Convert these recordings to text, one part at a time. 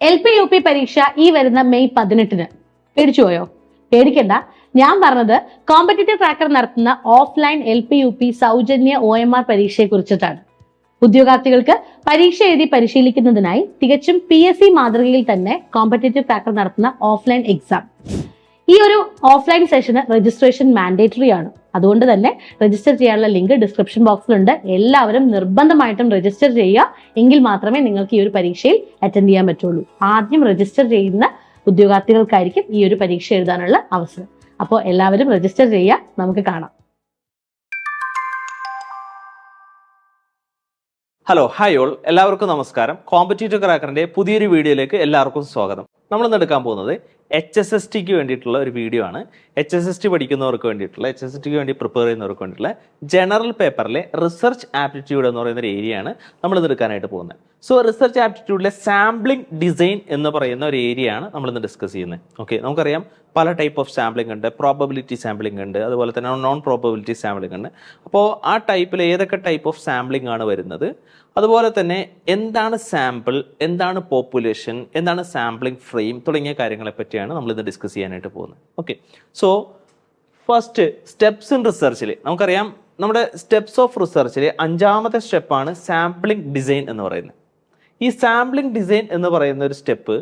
L P U P പരീക്ഷ ഈ വരുന്ന മെയ് പതിനെട്ടിന്. പേടിച്ചു പോയോ പേടിക്കണ്ട. ഞാൻ പറഞ്ഞത് കോമ്പറ്റേറ്റീവ് ട്രാക്കർ നടത്തുന്ന offline L P U P സൗജന്യ ഒ എം ആർ പരീക്ഷയെ കുറിച്ചിട്ടാണ് ഉദ്യോഗാർത്ഥികൾക്ക് പരീക്ഷ എഴുതി പരിശീലിക്കുന്നതിനായി തികച്ചും പി എസ് സി മാതൃകയിൽ തന്നെ കോമ്പറ്റേറ്റീവ് ട്രാക്കർ നടത്തുന്ന ഓഫ്ലൈൻ എക്സാം ഈ ഒരു ഓഫ്ലൈൻ സെഷന് രജിസ്ട്രേഷൻ മാൻഡേറ്ററി ആണ്. അതുകൊണ്ട് തന്നെ രജിസ്റ്റർ ചെയ്യാനുള്ള ലിങ്ക് ഡിസ്ക്രിപ്ഷൻ ബോക്സിലുണ്ട് എല്ലാവരും നിർബന്ധമായിട്ടും രജിസ്റ്റർ ചെയ്യുക. എങ്കിൽ മാത്രമേ നിങ്ങൾക്ക് ഈ ഒരു പരീക്ഷയിൽ അറ്റൻഡ് ചെയ്യാൻ പറ്റുള്ളൂ. ആദ്യം രജിസ്റ്റർ ചെയ്യുന്ന ഉദ്യോഗാർത്ഥികൾക്കായിരിക്കും ഈ ഒരു പരീക്ഷ എഴുതാനുള്ള അവസരം. അപ്പോൾ എല്ലാവരും രജിസ്റ്റർ ചെയ്യുക. നമുക്ക് കാണാം. ഹലോ ഹായ് ഓൾ എല്ലാവർക്കും നമസ്കാരം. കോമ്പറ്റീറ്റീവ് ക്രാക്കറിന്റെ പുതിയൊരു വീഡിയോയിലേക്ക് എല്ലാവർക്കും സ്വാഗതം. നമ്മൾ ഇന്ന് എടുക്കാൻ പോകുന്നത് എച്ച് എസ് എസ് ടിക്ക് വേണ്ടിയിട്ടുള്ള ഒരു വീഡിയോ ആണ്. എച്ച് എസ് എസ് ടി പഠിക്കുന്നവർക്ക് വേണ്ടിയിട്ടുള്ള എച്ച് എസ് എസ് ടിക്ക് വേണ്ടി പ്രിപ്പയർ ചെയ്യുന്നവർക്ക് വേണ്ടിയിട്ടുള്ള ജനറൽ പേപ്പറിലെ റിസർച്ച് ആപ്റ്റിറ്റ്യൂഡ് എന്ന് പറയുന്ന ഒരു ഏരിയയാണ് ഇന്ന് എടുക്കാനായിട്ട് പോകുന്നത്. സോ റിസർച്ച് ആപ്റ്റിറ്റ്യൂഡിലെ സാമ്പിളിംഗ് ഡിസൈൻ എന്ന് പറയുന്ന ഒരു ഏരിയയാണ് ഇന്ന് ഡിസ്കസ് ചെയ്യുന്നത്. ഓക്കെ നമുക്കറിയാം പല ടൈപ്പ് ഓഫ് സാമ്പിളിംഗ് ഉണ്ട്. പ്രോബബിലിറ്റി സാമ്പിളിംഗ് ഉണ്ട്. അതുപോലെ തന്നെ നോൺ പ്രോബബിലിറ്റി സാമ്പിളിംഗ് ഉണ്ട്. അപ്പോൾ ആ ടൈപ്പിൽ ഏതൊക്കെ ടൈപ്പ് ഓഫ് സാമ്പിളിംഗ് ആണ് വരുന്നത്? അതുപോലെ തന്നെ എന്താണ് സാമ്പിൾ എന്താണ് പോപ്പുലേഷൻ എന്താണ് സാമ്പിളിംഗ് ഫ്രെയിം തുടങ്ങിയ കാര്യങ്ങളെ പറ്റിയാണ് നമ്മൾ ഇന്ന് ഡിസ്കസ് ചെയ്യാനായിട്ട് പോകുന്നത്. Okay so first steps in റിസർച്ചിൽ നമുക്കറിയാം നമ്മുടെ സ്റ്റെപ്സ് ഓഫ് റിസർച്ചിൽ അഞ്ചാമത്തെ സ്റ്റെപ്പാണ് സാമ്പിളിംഗ് ഡിസൈൻ എന്ന് പറയുന്നത്. ഈ സാമ്പിളിംഗ് ഡിസൈൻ എന്ന് പറയുന്ന ഒരു സ്റ്റെപ്പ്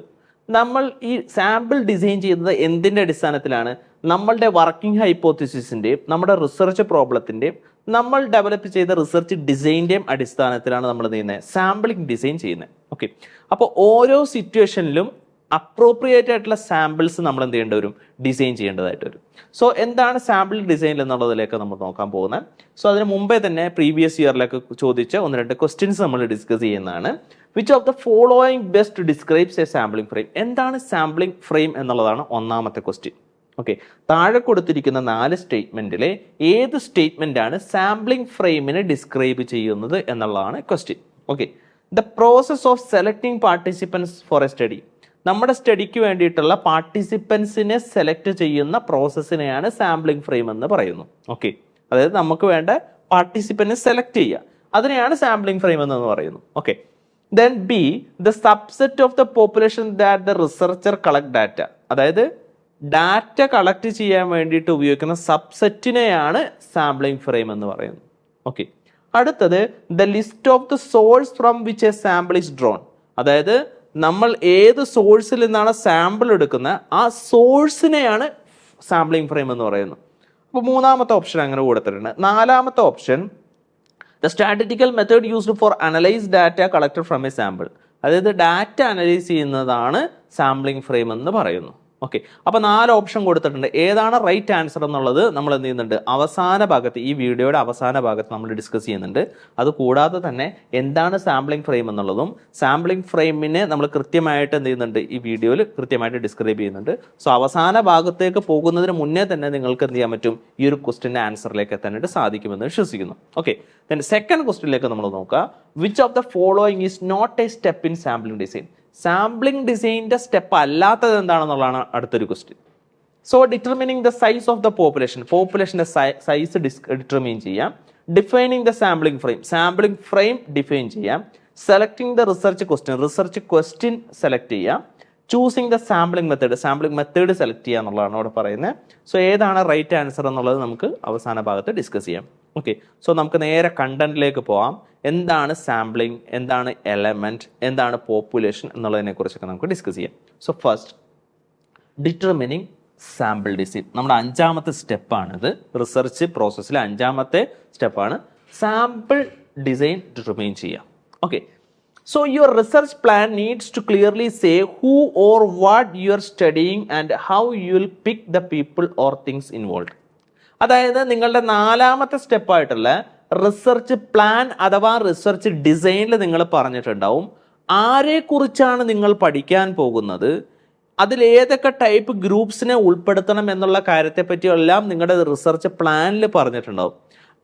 നമ്മൾ ഈ സാമ്പിൾ ഡിസൈൻ ചെയ്യുന്നത് എന്തിന്റെ അടിസ്ഥാനത്തിലാണ്? നമ്മളുടെ വർക്കിംഗ് ഹൈപ്പോത്തിസിന്റെയും നമ്മുടെ റിസർച്ച് പ്രോബ്ലത്തിന്റെയും നമ്മൾ ഡെവലപ്പ് ചെയ്ത റിസർച്ച് ഡിസൈന്റെയും അടിസ്ഥാനത്തിലാണ് നമ്മൾ ചെയ്യുന്നത്? സാമ്പിളിംഗ് ഡിസൈൻ ചെയ്യുന്നത്. ഓക്കെ അപ്പോൾ ഓരോ സിറ്റുവേഷനിലും അപ്രോപ്രിയേറ്റ് ആയിട്ടുള്ള സാമ്പിൾസ് നമ്മൾ എന്ത് ചെയ്യേണ്ടി വരും? ഡിസൈൻ ചെയ്യേണ്ടതായിട്ട് വരും. സോ എന്താണ് സാമ്പിൾ ഡിസൈൻ എന്നുള്ളതിലേക്ക് നമ്മൾ നോക്കാൻ പോകുന്നത്? സോ അതിന് മുമ്പേ തന്നെ പ്രീവിയസ് ഇയറിലൊക്കെ ചോദിച്ച ഒന്ന് രണ്ട് ക്വസ്റ്റ്യൻസ് നമ്മൾ ഡിസ്കസ് ചെയ്യുന്നതാണ്. Which of the following best describes a sampling frame എന്താണ് സാമ്പിളിംഗ് ഫ്രെയിം എന്നുള്ളതാണ് ഒന്നാമത്തെ ക്വസ്റ്റ്യൻ ഓക്കെ താഴെ കൊടുത്തിരിക്കുന്ന നാല് സ്റ്റേറ്റ്മെന്റിലെ ഏത് സ്റ്റേറ്റ്മെന്റാണ് സാമ്പിളിംഗ് ഫ്രെയിമിനെ ഡിസ്ക്രൈബ് ചെയ്യുന്നത് എന്നുള്ളതാണ് question okay the process of selecting participants for a study നമ്മുടെ സ്റ്റഡിക്ക് വേണ്ടിയിട്ടുള്ള പാർട്ടിസിപ്പൻസിനെ സെലക്ട് ചെയ്യുന്ന പ്രോസസ്സിനെയാണ് സാമ്പിളിംഗ് ഫ്രെയിം എന്ന് പറയുന്നു. ഓക്കെ അതായത് നമുക്ക് വേണ്ട പാർട്ടിസിപ്പന്റിനെ സെലക്ട് ചെയ്യുക. അതിനെയാണ് സാമ്പിളിംഗ് ഫ്രെയിം എന്ന് പറയുന്നു. Okay then be the subset of the population that the researcher collect data അതായത് ഡാറ്റ കളക്ട് ചെയ്യാൻ വേണ്ടിയിട്ട് ഉപയോഗിക്കുന്ന സബ്സെറ്റിനെയാണ് സാമ്പിളിംഗ് ഫ്രെയിം എന്ന് പറയുന്നത്. ഓക്കെ അടുത്തത് the list of the source from which a sample is drawn അതായത് നമ്മൾ ഏത് സോഴ്സിൽ നിന്നാണ് സാമ്പിൾ എടുക്കുന്നത് ആ സോഴ്സിനെയാണ് സാമ്പിളിംഗ് ഫ്രെയിം എന്ന് പറയുന്നത്. അപ്പോൾ മൂന്നാമത്തെ ഓപ്ഷൻ അങ്ങനെ കൊടുത്തിട്ടുണ്ട്. നാലാമത്തെ option the statistical method used for analyse data collected from a sample അതായത് ഡാറ്റ അനലൈസ് ചെയ്യുന്നതാണ് സാമ്പിളിംഗ് ഫ്രെയിം എന്ന് പറയുന്നു ഓക്കെ അപ്പോൾ നാല് ഓപ്ഷൻ കൊടുത്തിട്ടുണ്ട്. ഏതാണ് റൈറ്റ് ആൻസർ എന്നുള്ളത് നമ്മൾ എന്ത് ചെയ്യുന്നുണ്ട്? അവസാന ഭാഗത്ത് ഈ വീഡിയോയുടെ അവസാന ഭാഗത്ത് നമ്മൾ ഡിസ്കസ് ചെയ്യുന്നുണ്ട്. അത് കൂടാതെ തന്നെ എന്താണ് സാമ്പിളിംഗ് ഫ്രെയിം എന്നുള്ളതും സാമ്പിളിംഗ് ഫ്രെയിമിനെ നമ്മൾ കൃത്യമായിട്ട് എന്ത് ചെയ്യുന്നുണ്ട്? ഈ വീഡിയോയിൽ കൃത്യമായിട്ട് ഡിസ്ക്രൈബ് ചെയ്യുന്നുണ്ട്. സോ അവസാന ഭാഗത്തേക്ക് പോകുന്നതിന് മുന്നേ തന്നെ നിങ്ങൾക്ക് എന്ത് ചെയ്യാൻ പറ്റും? ഈ ഒരു ക്വസ്റ്റിന്റെ ആൻസറിലേക്ക് എത്താനായിട്ട് സാധിക്കുമെന്ന് വിശ്വസിക്കുന്നു. ഓക്കെ ദെൻ സെക്കൻഡ് ക്വസ്റ്റിനിലേക്ക് നമ്മൾ നോക്കുക. Which of the following is not a step in sampling design sampling ഡിസൈനിന്റെ സ്റ്റെപ്പ് അല്ലാത്തത് എന്താണെന്നുള്ളതാണ് അടുത്തൊരു question so determining the size of the population പോപ്പുലേഷന്റെ size determine ചെയ്യാം. Defining the sampling frame sampling frame define ചെയ്യാം. Selecting the research question research question select ചെയ്യാം. Choosing the sampling method sampling method select ചെയ്യുക എന്നുള്ളതാണ് അവിടെ പറയുന്നത്. So ഏതാണ് right answer എന്നുള്ളത് നമുക്ക് അവസാന ഭാഗത്ത് ഡിസ്കസ് ചെയ്യാം. ഓക്കെ സോ നമുക്ക് നേരെ കണ്ടന്റിലേക്ക് പോവാം. എന്താണ് സാമ്പിളിംഗ് എന്താണ് എലമെന്റ് എന്താണ് പോപ്പുലേഷൻ എന്നുള്ളതിനെ കുറിച്ചൊക്കെ നമുക്ക് ഡിസ്കസ് ചെയ്യാം. So first determining sample design നമ്മുടെ അഞ്ചാമത്തെ സ്റ്റെപ്പാണിത് റിസർച്ച് പ്രോസസ്സിലെ അഞ്ചാമത്തെ സ്റ്റെപ്പാണ് സാമ്പിൾ ഡിസൈൻ ഡിറ്റർമൈൻ ചെയ്യാം okay so your research plan needs to clearly say who or what you are studying and how you will pick the people or things involve അതായത് നിങ്ങളുടെ നാലാമത്തെ സ്റ്റെപ്പായിട്ടുള്ള റിസർച്ച് പ്ലാൻ അഥവാ research ഡിസൈനിൽ നിങ്ങൾ പറഞ്ഞിട്ടുണ്ടാവും. ആരെക്കുറിച്ചാണ് നിങ്ങൾ പഠിക്കാൻ പോകുന്നത്? അതിൽ ഏതൊക്കെ ടൈപ്പ് ഗ്രൂപ്പ്സിനെ ഉൾപ്പെടുത്തണം എന്നുള്ള കാര്യത്തെപ്പറ്റിയെല്ലാം നിങ്ങളുടെ റിസർച്ച് പ്ലാനിൽ പറഞ്ഞിട്ടുണ്ടാവും.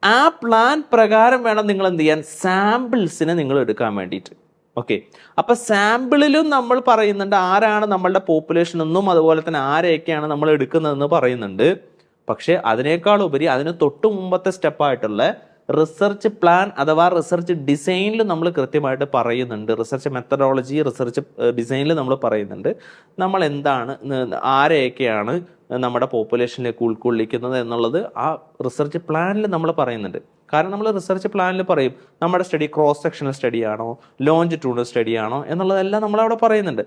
ആ പ്ലാൻ പ്രകാരം വേണം നിങ്ങൾ എന്ത് ചെയ്യാൻ? സാമ്പിൾസിനെ നിങ്ങൾ എടുക്കാൻ വേണ്ടിയിട്ട്. ഓക്കെ അപ്പൊ സാമ്പിളിലും നമ്മൾ പറയുന്നുണ്ട് ആരാണ് നമ്മളുടെ പോപ്പുലേഷൻ എന്നും അതുപോലെ തന്നെ ആരെയൊക്കെയാണ് നമ്മൾ എടുക്കുന്നതെന്ന് പറയുന്നുണ്ട്. പക്ഷേ അതിനേക്കാൾ ഉപരി അതിന് തൊട്ടു മുമ്പത്തെ സ്റ്റെപ്പായിട്ടുള്ള റിസർച്ച് പ്ലാൻ അഥവാ റിസർച്ച് ഡിസൈനിൽ നമ്മൾ കൃത്യമായിട്ട് പറയുന്നുണ്ട്. റിസർച്ച് മെത്തഡോളജി റിസർച്ച് ഡിസൈനിൽ നമ്മൾ പറയുന്നുണ്ട്. നമ്മൾ എന്താണ് ആരെയൊക്കെയാണ് നമ്മുടെ പോപ്പുലേഷനിലേക്ക് ഉൾക്കൊള്ളിക്കുന്നത് എന്നുള്ളത് ആ റിസർച്ച് പ്ലാനിൽ നമ്മൾ പറയുന്നുണ്ട്. കാരണം നമ്മൾ റിസർച്ച് പ്ലാനിൽ പറയും നമ്മുടെ സ്റ്റഡി ക്രോസ് സെക്ഷണൽ സ്റ്റഡി ആണോ ലോഞ്ച് ടൂണൽ സ്റ്റഡി ആണോ എന്നുള്ളതെല്ലാം നമ്മൾ അവിടെ പറയുന്നുണ്ട്.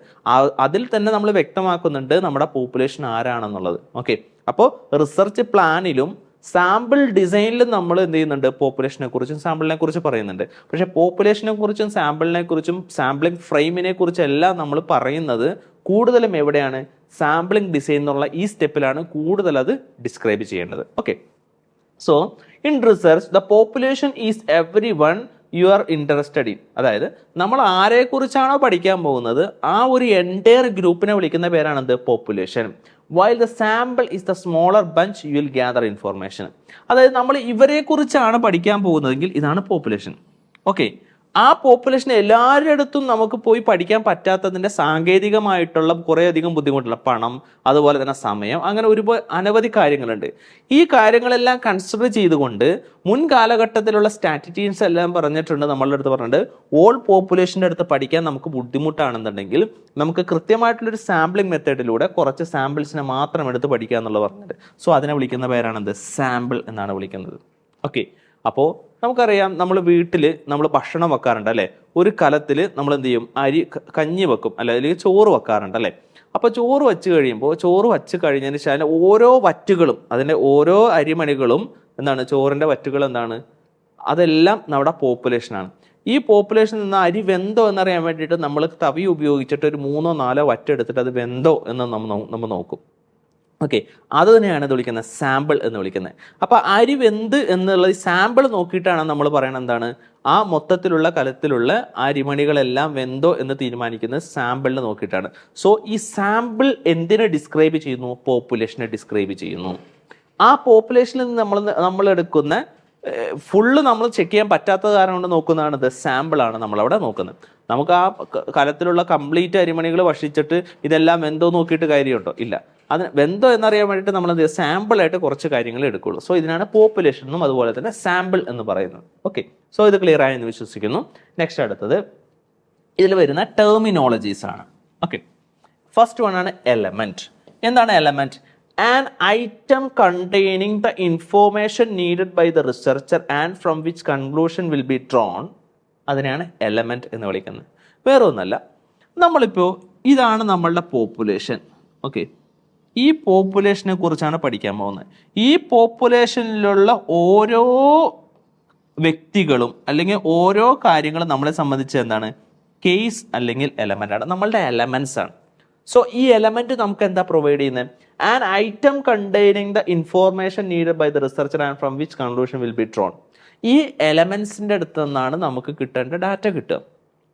അതിൽ തന്നെ നമ്മൾ വ്യക്തമാക്കുന്നുണ്ട് നമ്മുടെ പോപ്പുലേഷൻ ആരാണെന്നുള്ളത്. ഓക്കെ. അപ്പോൾ റിസർച്ച് പ്ലാനിലും സാമ്പിൾ ഡിസൈനിൽ നമ്മൾ എന്ത് ചെയ്യുന്നുണ്ട്? പോപ്പുലേഷനെ കുറിച്ചും സാമ്പിളിനെ കുറിച്ച് പറയുന്നുണ്ട്. പക്ഷേ പോപ്പുലേഷനെ കുറിച്ചും സാമ്പിളിനെ കുറിച്ചും സാമ്പിളിംഗ് ഫ്രെയിമിനെ കുറിച്ചെല്ലാം നമ്മൾ പറയുന്നത് കൂടുതലും എവിടെയാണ്? സാമ്പിളിംഗ് ഡിസൈൻ എന്നുള്ള ഈ സ്റ്റെപ്പിലാണ് കൂടുതൽ അത് ഡിസ്ക്രൈബ് ചെയ്യേണ്ടത്. Okay so in research the population is every one you are interested in അതായത് നമ്മൾ ആരെക്കുറിച്ചാണോ പഠിക്കാൻ പോകുന്നത് ആ ഒരു എന്റയർ ഗ്രൂപ്പിനെ വിളിക്കുന്ന പേരാണ് എന്ത് population while the sample is the smaller bunch you will gather information അതായത് നമ്മൾ ഇവരെക്കുറിച്ചാണ് പഠിക്കാൻ പോകുന്നതെങ്കിൽ ഇതാണ് പോപ്പുലേഷൻ ഓക്കെ ആ പോപ്പുലേഷൻ എല്ലാവരുടെ അടുത്തും നമുക്ക് പോയി പഠിക്കാൻ പറ്റാത്തതിന്റെ സാങ്കേതികമായിട്ടുള്ള കുറേയധികം ബുദ്ധിമുട്ടുള്ള പണം അതുപോലെ തന്നെ സമയം അങ്ങനെ ഒരുപാട് അനവധി കാര്യങ്ങളുണ്ട്. ഈ കാര്യങ്ങളെല്ലാം കൺസിഡർ ചെയ്തുകൊണ്ട് മുൻ കാലഘട്ടത്തിലുള്ള സ്റ്റാറ്റിറ്റീൻസ് എല്ലാം പറഞ്ഞിട്ടുണ്ട് നമ്മളുടെ അടുത്ത് പറഞ്ഞിട്ടുണ്ട് ഓൾ പോപ്പുലേഷന്റെ അടുത്ത് പഠിക്കാൻ നമുക്ക് ബുദ്ധിമുട്ടാണെന്നുണ്ടെങ്കിൽ നമുക്ക് കൃത്യമായിട്ടുള്ളൊരു സാമ്പിളിംഗ് മെത്തേഡിലൂടെ കുറച്ച് സാമ്പിൾസിനെ മാത്രം എടുത്ത് പഠിക്കുക എന്നുള്ളത് പറഞ്ഞിട്ടുണ്ട്. സോ അതിനെ വിളിക്കുന്ന പേരാണെന്ത് സാമ്പിൾ എന്നാണ് വിളിക്കുന്നത്. ഓക്കെ അപ്പോൾ നമുക്കറിയാം നമ്മൾ വീട്ടിൽ നമ്മൾ ഭക്ഷണം വെക്കാറുണ്ട് അല്ലേ? ഒരു കലത്തിൽ നമ്മൾ എന്ത് ചെയ്യും അരി കഞ്ഞി വെക്കും. അല്ലെ? അല്ലെങ്കിൽ ചോറ് വെക്കാറുണ്ട് അല്ലേ? അപ്പോൾ ചോറ് വെച്ച് കഴിയുമ്പോൾ ചോറ് വച്ച് കഴിഞ്ഞതിന് ശേഷം ഓരോ വറ്റുകളും അതിന്റെ ഓരോ അരിമണികളും എന്താണ്? ചോറിന്റെ വറ്റുകൾ എന്താണ്? അതെല്ലാം നമ്മുടെ പോപ്പുലേഷനാണ്. ഈ പോപ്പുലേഷൻ നിന്ന് അരി വെന്തോ എന്നറിയാൻ വേണ്ടിയിട്ട് നമ്മൾ തവി ഉപയോഗിച്ചിട്ട് ഒരു മൂന്നോ നാലോ വറ്റെടുത്തിട്ട് അത് വെന്തോ എന്ന് നമ്മൾ നമ്മൾ നോക്കും. ഓക്കെ അത് തന്നെയാണ് ഇത് വിളിക്കുന്നത് സാമ്പിൾ എന്ന് വിളിക്കുന്നത്. അപ്പോൾ അരി വെന്ത് എന്നുള്ള സാമ്പിൾ നോക്കിയിട്ടാണ് നമ്മൾ പറയുന്നത് എന്താണ്? ആ മൊത്തത്തിലുള്ള കലത്തിലുള്ള അരിമണികളെല്ലാം വെന്തോ എന്ന് തീരുമാനിക്കുന്നത് സാമ്പിളിൽ നോക്കിയിട്ടാണ്. സോ ഈ സാമ്പിൾ എന്തിനെ ഡിസ്ക്രൈബ് ചെയ്യുന്നു? പോപ്പുലേഷനെ ഡിസ്ക്രൈബ് ചെയ്യുന്നു. ആ പോപ്പുലേഷനിൽ നിന്ന് നമ്മൾ നമ്മൾ എടുക്കുന്ന ഫുള്ള് നമ്മൾ ചെക്ക് ചെയ്യാൻ പറ്റാത്ത കാരണം കൊണ്ട് നോക്കുന്നതാണ് ഇത്. സാമ്പിൾ ആണ് നമ്മളവിടെ നോക്കുന്നത്. നമുക്ക് ആ കലത്തിലുള്ള കംപ്ലീറ്റ് അരിമണികൾ ഭക്ഷിച്ചിട്ട് ഇതെല്ലാം എന്തോ നോക്കിയിട്ട് കാര്യമുണ്ടോ? ഇല്ല. അത് ബന്ധം എന്നറിയാൻ വേണ്ടിയിട്ട് നമ്മൾ എന്ത് സാമ്പിൾ ആയിട്ട് കുറച്ച് കാര്യങ്ങൾ എടുക്കുള്ളൂ സോ ഇതിനാണ് പോപ്പുലേഷൻ എന്നും അതുപോലെ തന്നെ സാമ്പിൾ എന്ന് പറയുന്നത്. ഓക്കെ സോ ഇത് ക്ലിയർ ആയെന്ന് വിശ്വസിക്കുന്നു. നെക്സ്റ്റ് അടുത്തത്. ഇതിൽ വരുന്ന ടെർമിനോളജീസ് ആണ്. ഓക്കെ ഫസ്റ്റ് വൺ ആണ് എലമെന്റ് എന്താണ് element an item containing the information needed by the researcher and from which conclusion will be drawn അതിനെയാണ് എലമെന്റ് എന്ന് വിളിക്കുന്നത്. വേറെ ഒന്നല്ല നമ്മളിപ്പോൾ ഇതാണ് നമ്മളുടെ പോപ്പുലേഷൻ ഓക്കെ ഈ പോപ്പുലേഷനെ കുറിച്ചാണ് പഠിക്കാൻ പോകുന്നത്. ഈ പോപ്പുലേഷനിലുള്ള ഓരോ വ്യക്തികളും അല്ലെങ്കിൽ ഓരോ കാര്യങ്ങളും നമ്മളെ സംബന്ധിച്ച് എന്താണ്? കേസ് അല്ലെങ്കിൽ എലമെന്റ് ആണ്. നമ്മളുടെ എലമെന്റ്സ് ആണ്. സോ ഈ എലമെന്റ് നമുക്ക് എന്താ പ്രൊവൈഡ് ചെയ്യുന്നത്? And item containing the information needed by the researcher and from which conclusion will be drawn ഈ എലമെന്റ്സിന്റെ അടുത്ത് നിന്നാണ് നമുക്ക് കിട്ടേണ്ട ഡാറ്റ കിട്ടുക.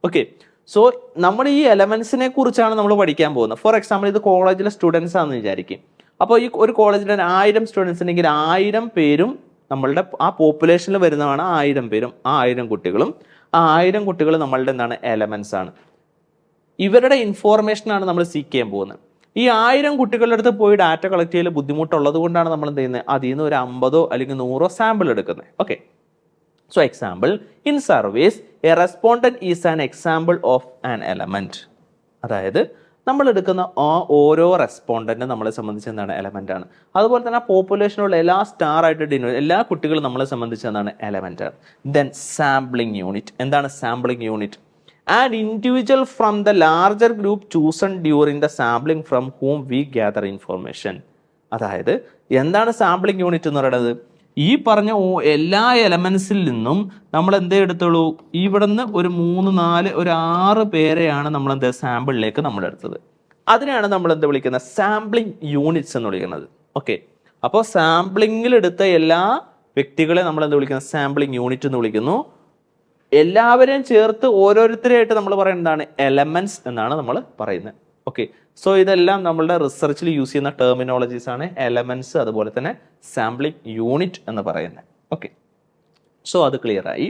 ഓക്കെ സോ നമ്മൾ ഈ എലമെന്റ്സിനെ കുറിച്ചാണ് നമ്മൾ പഠിക്കാൻ പോകുന്നത്. ഫോർ എക്സാമ്പിൾ ഇത് കോളേജിലെ സ്റ്റുഡൻസ് ആണെന്ന് വിചാരിക്കും. അപ്പോൾ ഈ ഒരു കോളേജിൽ ആയിരം സ്റ്റുഡൻസ് ഉണ്ടെങ്കിൽ ആയിരം പേരും നമ്മളുടെ ആ പോപ്പുലേഷനിൽ വരുന്നതാണ് ആയിരം പേരും ആ ആയിരം കുട്ടികളും. ആ ആയിരം കുട്ടികൾ നമ്മളുടെ എന്താണ്? എലമെന്റ്സ് ആണ്. ഇവരുടെ ഇൻഫോർമേഷൻ ആണ് നമ്മൾ സീക്ക് ചെയ്യാൻ പോകുന്നത്. ഈ ആയിരം കുട്ടികളുടെ അടുത്ത് പോയി ഡാറ്റ കളക്ട് ചെയ്യൽ ബുദ്ധിമുട്ടുള്ളത് കൊണ്ടാണ് നമ്മൾ എന്ത് ചെയ്യുന്നത്? അതിൽ നിന്ന് ഒരു അമ്പതോ അല്ലെങ്കിൽ നൂറോ സാമ്പിൾ എടുക്കുന്നത്. Okay so example in service a respondent is an example of an element അതായത് നമ്മൾ എടുക്കുന്ന ആ ഓരോ റെസ്പോണ്ടന്റും നമ്മളെ സംബന്ധിച്ച് എന്താണ് എലമെന്റ് ആണ്. അതുപോലെ തന്നെ പോപ്പുലേഷനുള്ള എല്ലാ സ്റ്റാർ ആയിട്ട് എല്ലാ കുട്ടികളും നമ്മളെ സംബന്ധിച്ച് എന്താണ് എലമെന്റ് ആണ്. ദെൻ സാമ്പിളിംഗ് യൂണിറ്റ് എന്താണ് sampling unit and individual from the larger group chosen during the sampling from whom we gather information അതായത് എന്താണ് സാമ്പിളിംഗ് യൂണിറ്റ് എന്ന് പറയുന്നത്? ഈ പറഞ്ഞ എല്ലാ എലമെന്റ്സിൽ നിന്നും നമ്മൾ എന്തേ എടുത്തുള്ളൂ? ഇവിടുന്ന് ഒരു മൂന്ന് നാല് ഒരു ആറ് പേരെയാണ് നമ്മൾ എന്ത് സാമ്പിളിലേക്ക് നമ്മൾ എടുത്തത്. അതിനെയാണ് നമ്മൾ എന്ത് വിളിക്കുന്നത്? സാമ്പിളിംഗ് യൂണിറ്റ്സ് എന്ന് വിളിക്കുന്നത്. ഓക്കെ അപ്പോൾ സാമ്പിളിങ്ങിൽ എടുത്ത എല്ലാ വ്യക്തികളെ നമ്മൾ എന്ത് വിളിക്കുന്നത് സാമ്പിളിംഗ് യൂണിറ്റ് എന്ന് വിളിക്കുന്നു. എല്ലാവരെയും ചേർത്ത് ഓരോരുത്തരെയായിട്ട് നമ്മൾ പറയുന്നതാണ് എലമെന്റ്സ് എന്നാണ് നമ്മൾ പറയുന്നത്. ഓക്കെ സോ ഇതെല്ലാം നമ്മളുടെ റിസർച്ചിൽ യൂസ് ചെയ്യുന്ന ടെർമിനോളജീസ് ആണ് എലമെന്റ്സ് അതുപോലെ തന്നെ സാമ്പിളിംഗ് യൂണിറ്റ് എന്ന് പറയുന്നത്. ഓക്കെ സോ അത് ക്ലിയർ ആയി.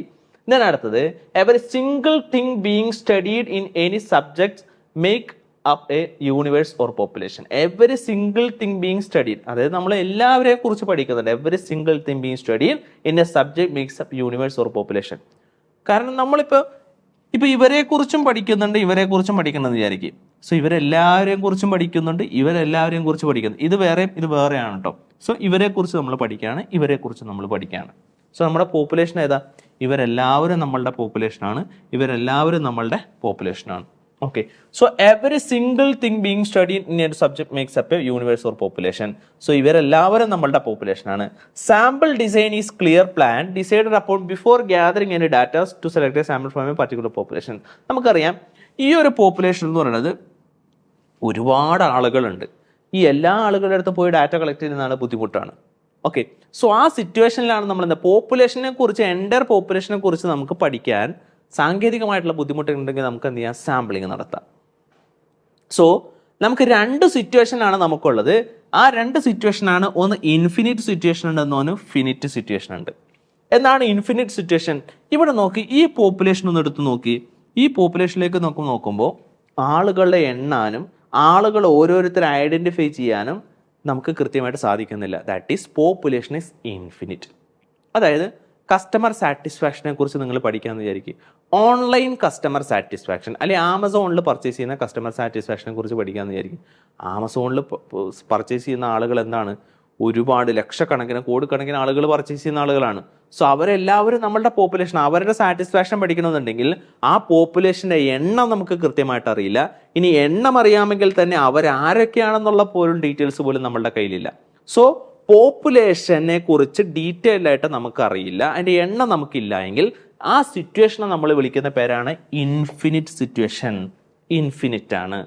ഞാൻ അടുത്തത് every single thing being studied in any subject make up a universe or population every single thing being studied അതായത് നമ്മൾ എല്ലാവരെയും കുറിച്ച് പഠിക്കുന്നുണ്ട്. Every single thing being studied in a subject makes up universe or population കാരണം നമ്മളിപ്പോൾ ഇപ്പൊ ഇവരെക്കുറിച്ചും പഠിക്കുന്നുണ്ട് ഇവരെ കുറിച്ചും പഠിക്കണമെന്ന് വിചാരിക്കും. സോ ഇവരെല്ലാവരെയും കുറിച്ചും പഠിക്കുന്നുണ്ട് ഇവരെല്ലാവരെയും കുറിച്ച് പഠിക്കുന്നു. ഇത് വേറെ ഇത് വേറെയാണ് കേട്ടോ സോ ഇവരെ കുറിച്ച് നമ്മൾ പഠിക്കുകയാണ് ഇവരെ കുറിച്ച് നമ്മൾ പഠിക്കുകയാണ്. സോ നമ്മുടെ പോപ്പുലേഷൻ ഏതാ? ഇവരെല്ലാവരും നമ്മളുടെ പോപ്പുലേഷനാണ് ഇവരെല്ലാവരും നമ്മളുടെ പോപ്പുലേഷനാണ് okay so every single thing being study in a subject makes up a universe or population so ഇവരെല്ലാവരും നമ്മളുടെ പോപ്പുലേഷനാണ് sample design is clear plan decided അപ്പോൾ before gathering any datas to select a sample from a particular population നമുക്കറിയാം ഈ ഒരു population എന്ന് പറയുന്നത് ഒരുപാട് ആളുകളുണ്ട്. ഈ എല്ലാ ആളുകളുടെ അടുത്ത് പോയി ഡാറ്റ കളക്ട് ചെയ്യുന്നതാണ് ബുദ്ധിമുട്ടാണ്. ഓക്കെ സോ ആ സിറ്റുവേഷനിലാണ് നമ്മൾ എന്താ പോപ്പുലേഷനെ കുറിച്ച് എന്റർ പോപ്പുലേഷനെ കുറിച്ച് നമുക്ക് പഠിക്കാൻ സാങ്കേതികമായിട്ടുള്ള ബുദ്ധിമുട്ടുണ്ടെങ്കിൽ നമുക്ക് എന്ത് ചെയ്യാം? സാമ്പിളിങ് നടത്താം. സോ നമുക്ക് രണ്ട് സിറ്റുവേഷനാണ് നമുക്കുള്ളത്. ആ രണ്ട് സിറ്റുവേഷനാണ് ഒന്ന് ഇൻഫിനിറ്റ് സിറ്റുവേഷൻ ഉണ്ട് എന്നൊന്ന് ഫിനിറ്റ് സിറ്റുവേഷൻ ഉണ്ട്. എന്താണ് ഇൻഫിനിറ്റ് സിറ്റുവേഷൻ ഇവിടെ നോക്കി ഈ പോപ്പുലേഷൻ ഒന്ന് എടുത്ത് നോക്കി. ഈ പോപ്പുലേഷനിലേക്ക് നോക്കും നോക്കുമ്പോൾ ആളുകളുടെ എണ്ണാനും ആളുകൾ ഓരോരുത്തരെ ഐഡന്റിഫൈ ചെയ്യാനും നമുക്ക് കൃത്യമായിട്ട് സാധിക്കുന്നില്ല. That is population is infinite അതായത് കസ്റ്റമർ സാറ്റിസ്ഫാക്ഷനെ കുറിച്ച് നിങ്ങൾ പഠിക്കാമെന്ന് വിചാരിക്കും. ഓൺലൈൻ കസ്റ്റമർ സാറ്റിസ്ഫാക്ഷൻ അല്ലെങ്കിൽ ആമസോണിൽ പർച്ചേസ് ചെയ്യുന്ന കസ്റ്റമർ സാറ്റിസ്ഫാക്ഷനെ കുറിച്ച് പഠിക്കാമെന്ന് വിചാരിക്കും. ആമസോണിൽ പർച്ചേസ് ചെയ്യുന്ന ആളുകൾ എന്താണ്? ഒരുപാട് ലക്ഷക്കണക്കിന് കോടിക്കണക്കിന് ആളുകൾ പർച്ചേസ് ചെയ്യുന്ന ആളുകളാണ്. സോ അവരെല്ലാവരും നമ്മളുടെ പോപ്പുലേഷൻ അവരുടെ സാറ്റിസ്ഫാക്ഷൻ പഠിക്കണമെന്നുണ്ടെങ്കിൽ ആ പോപ്പുലേഷന്റെ എണ്ണം നമുക്ക് കൃത്യമായിട്ട് അറിയില്ല. ഇനി എണ്ണം അറിയാമെങ്കിൽ തന്നെ അവരാരൊക്കെയാണെന്നുള്ള പോലും ഡീറ്റെയിൽസ് പോലും നമ്മളുടെ കയ്യിലില്ല. സോ പോപ്പുലേഷനെ കുറിച്ച് ഡീറ്റെയിൽ ആയിട്ട് നമുക്ക് അറിയില്ല. അതിന്റെ എണ്ണം നമുക്കില്ല എങ്കിൽ ആ സിറ്റുവേഷനെ നമ്മൾ വിളിക്കുന്ന പേരാണ് ഇൻഫിനിറ്റ് സിറ്റുവേഷൻ ഇൻഫിനിറ്റ് ആണ്.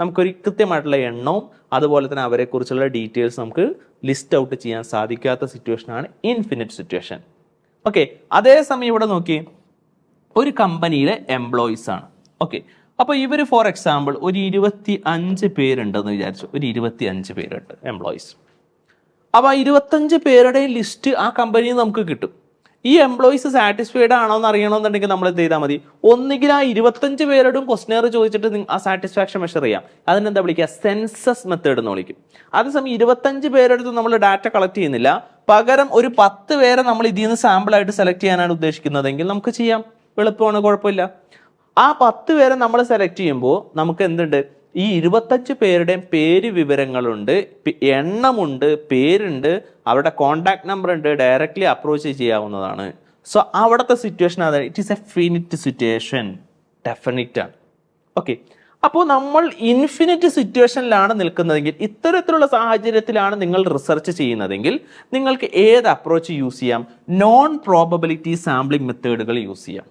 നമുക്കൊരു കൃത്യമായിട്ടുള്ള എണ്ണവും അതുപോലെ തന്നെ അവരെക്കുറിച്ചുള്ള ഡീറ്റെയിൽസ് നമുക്ക് ലിസ്റ്റ് ഔട്ട് ചെയ്യാൻ സാധിക്കാത്ത സിറ്റുവേഷനാണ് ഇൻഫിനിറ്റ് സിറ്റുവേഷൻ ഓക്കെ അതേസമയം ഇവിടെ നോക്കി. ഒരു കമ്പനിയിലെ എംപ്ലോയീസ് ആണ്. ഓക്കെ അപ്പോൾ ഇവർ ഫോർ എക്സാമ്പിൾ ഒരു ഇരുപത്തി അഞ്ച് പേരുണ്ടെന്ന് വിചാരിച്ചു. ഒരു ഇരുപത്തി അഞ്ച് പേരുണ്ട് എംപ്ലോയീസ് അപ്പോൾ ആ ഇരുപത്തഞ്ച് പേരുടെ ലിസ്റ്റ് ആ കമ്പനിയിൽ നമുക്ക് കിട്ടും. ഈ എംപ്ലോയീസ് സാറ്റിസ്ഫൈഡ് ആണോ എന്ന് അറിയണമെന്നുണ്ടെങ്കിൽ നമ്മൾ എന്ത് ചെയ്താൽ മതി. ഒന്നുകിൽ ആ ഇരുപത്തഞ്ച് പേരോടും ക്വസ്റ്റനെയർ ചോദിച്ചിട്ട് ആ സാറ്റിസ്ഫാക്ഷൻ മെഷർ ചെയ്യാം. അതിനെന്താ വിളിക്കുക? സെൻസസ് മെത്തേഡ് എന്ന് വിളിക്കും. അതേസമയം ഇരുപത്തഞ്ച് പേരെടുത്ത് നമ്മൾ ഡാറ്റ കളക്ട് ചെയ്യുന്നില്ല. പകരം ഒരു പത്ത് പേരെ നമ്മൾ ഇതിൽ നിന്ന് സാമ്പിൾ ആയിട്ട് സെലക്ട് ചെയ്യാനാണ് ഉദ്ദേശിക്കുന്നതെങ്കിൽ നമുക്ക് ചെയ്യാം. എളുപ്പമാണ് കുഴപ്പമില്ല. ആ പത്ത് പേരെ നമ്മൾ സെലക്ട് ചെയ്യുമ്പോൾ നമുക്ക് എന്തുണ്ട്? ഈ ഇരുപത്തഞ്ച് പേരുടെയും പേര് വിവരങ്ങളുണ്ട് എണ്ണമുണ്ട് പേരുണ്ട് അവരുടെ കോണ്ടാക്ട് നമ്പർ ഉണ്ട് ഡയറക്റ്റ്ലി അപ്രോച്ച് ചെയ്യാവുന്നതാണ്. സോ അവിടുത്തെ സിറ്റുവേഷൻ അതാണ് it is a finite situation definite ആണ്. ഓക്കെ അപ്പോൾ നമ്മൾ ഇൻഫിനിറ്റ് സിറ്റുവേഷനിലാണ് നിൽക്കുന്നതെങ്കിൽ ഇത്തരത്തിലുള്ള സാഹചര്യത്തിലാണ് നിങ്ങൾ റിസർച്ച് ചെയ്യുന്നതെങ്കിൽ നിങ്ങൾക്ക് ഏത് അപ്രോച്ച് യൂസ് ചെയ്യാം? നോൺ പ്രോബബിലിറ്റി സാമ്പിളിംഗ് മെത്തേഡുകൾ യൂസ് ചെയ്യാം.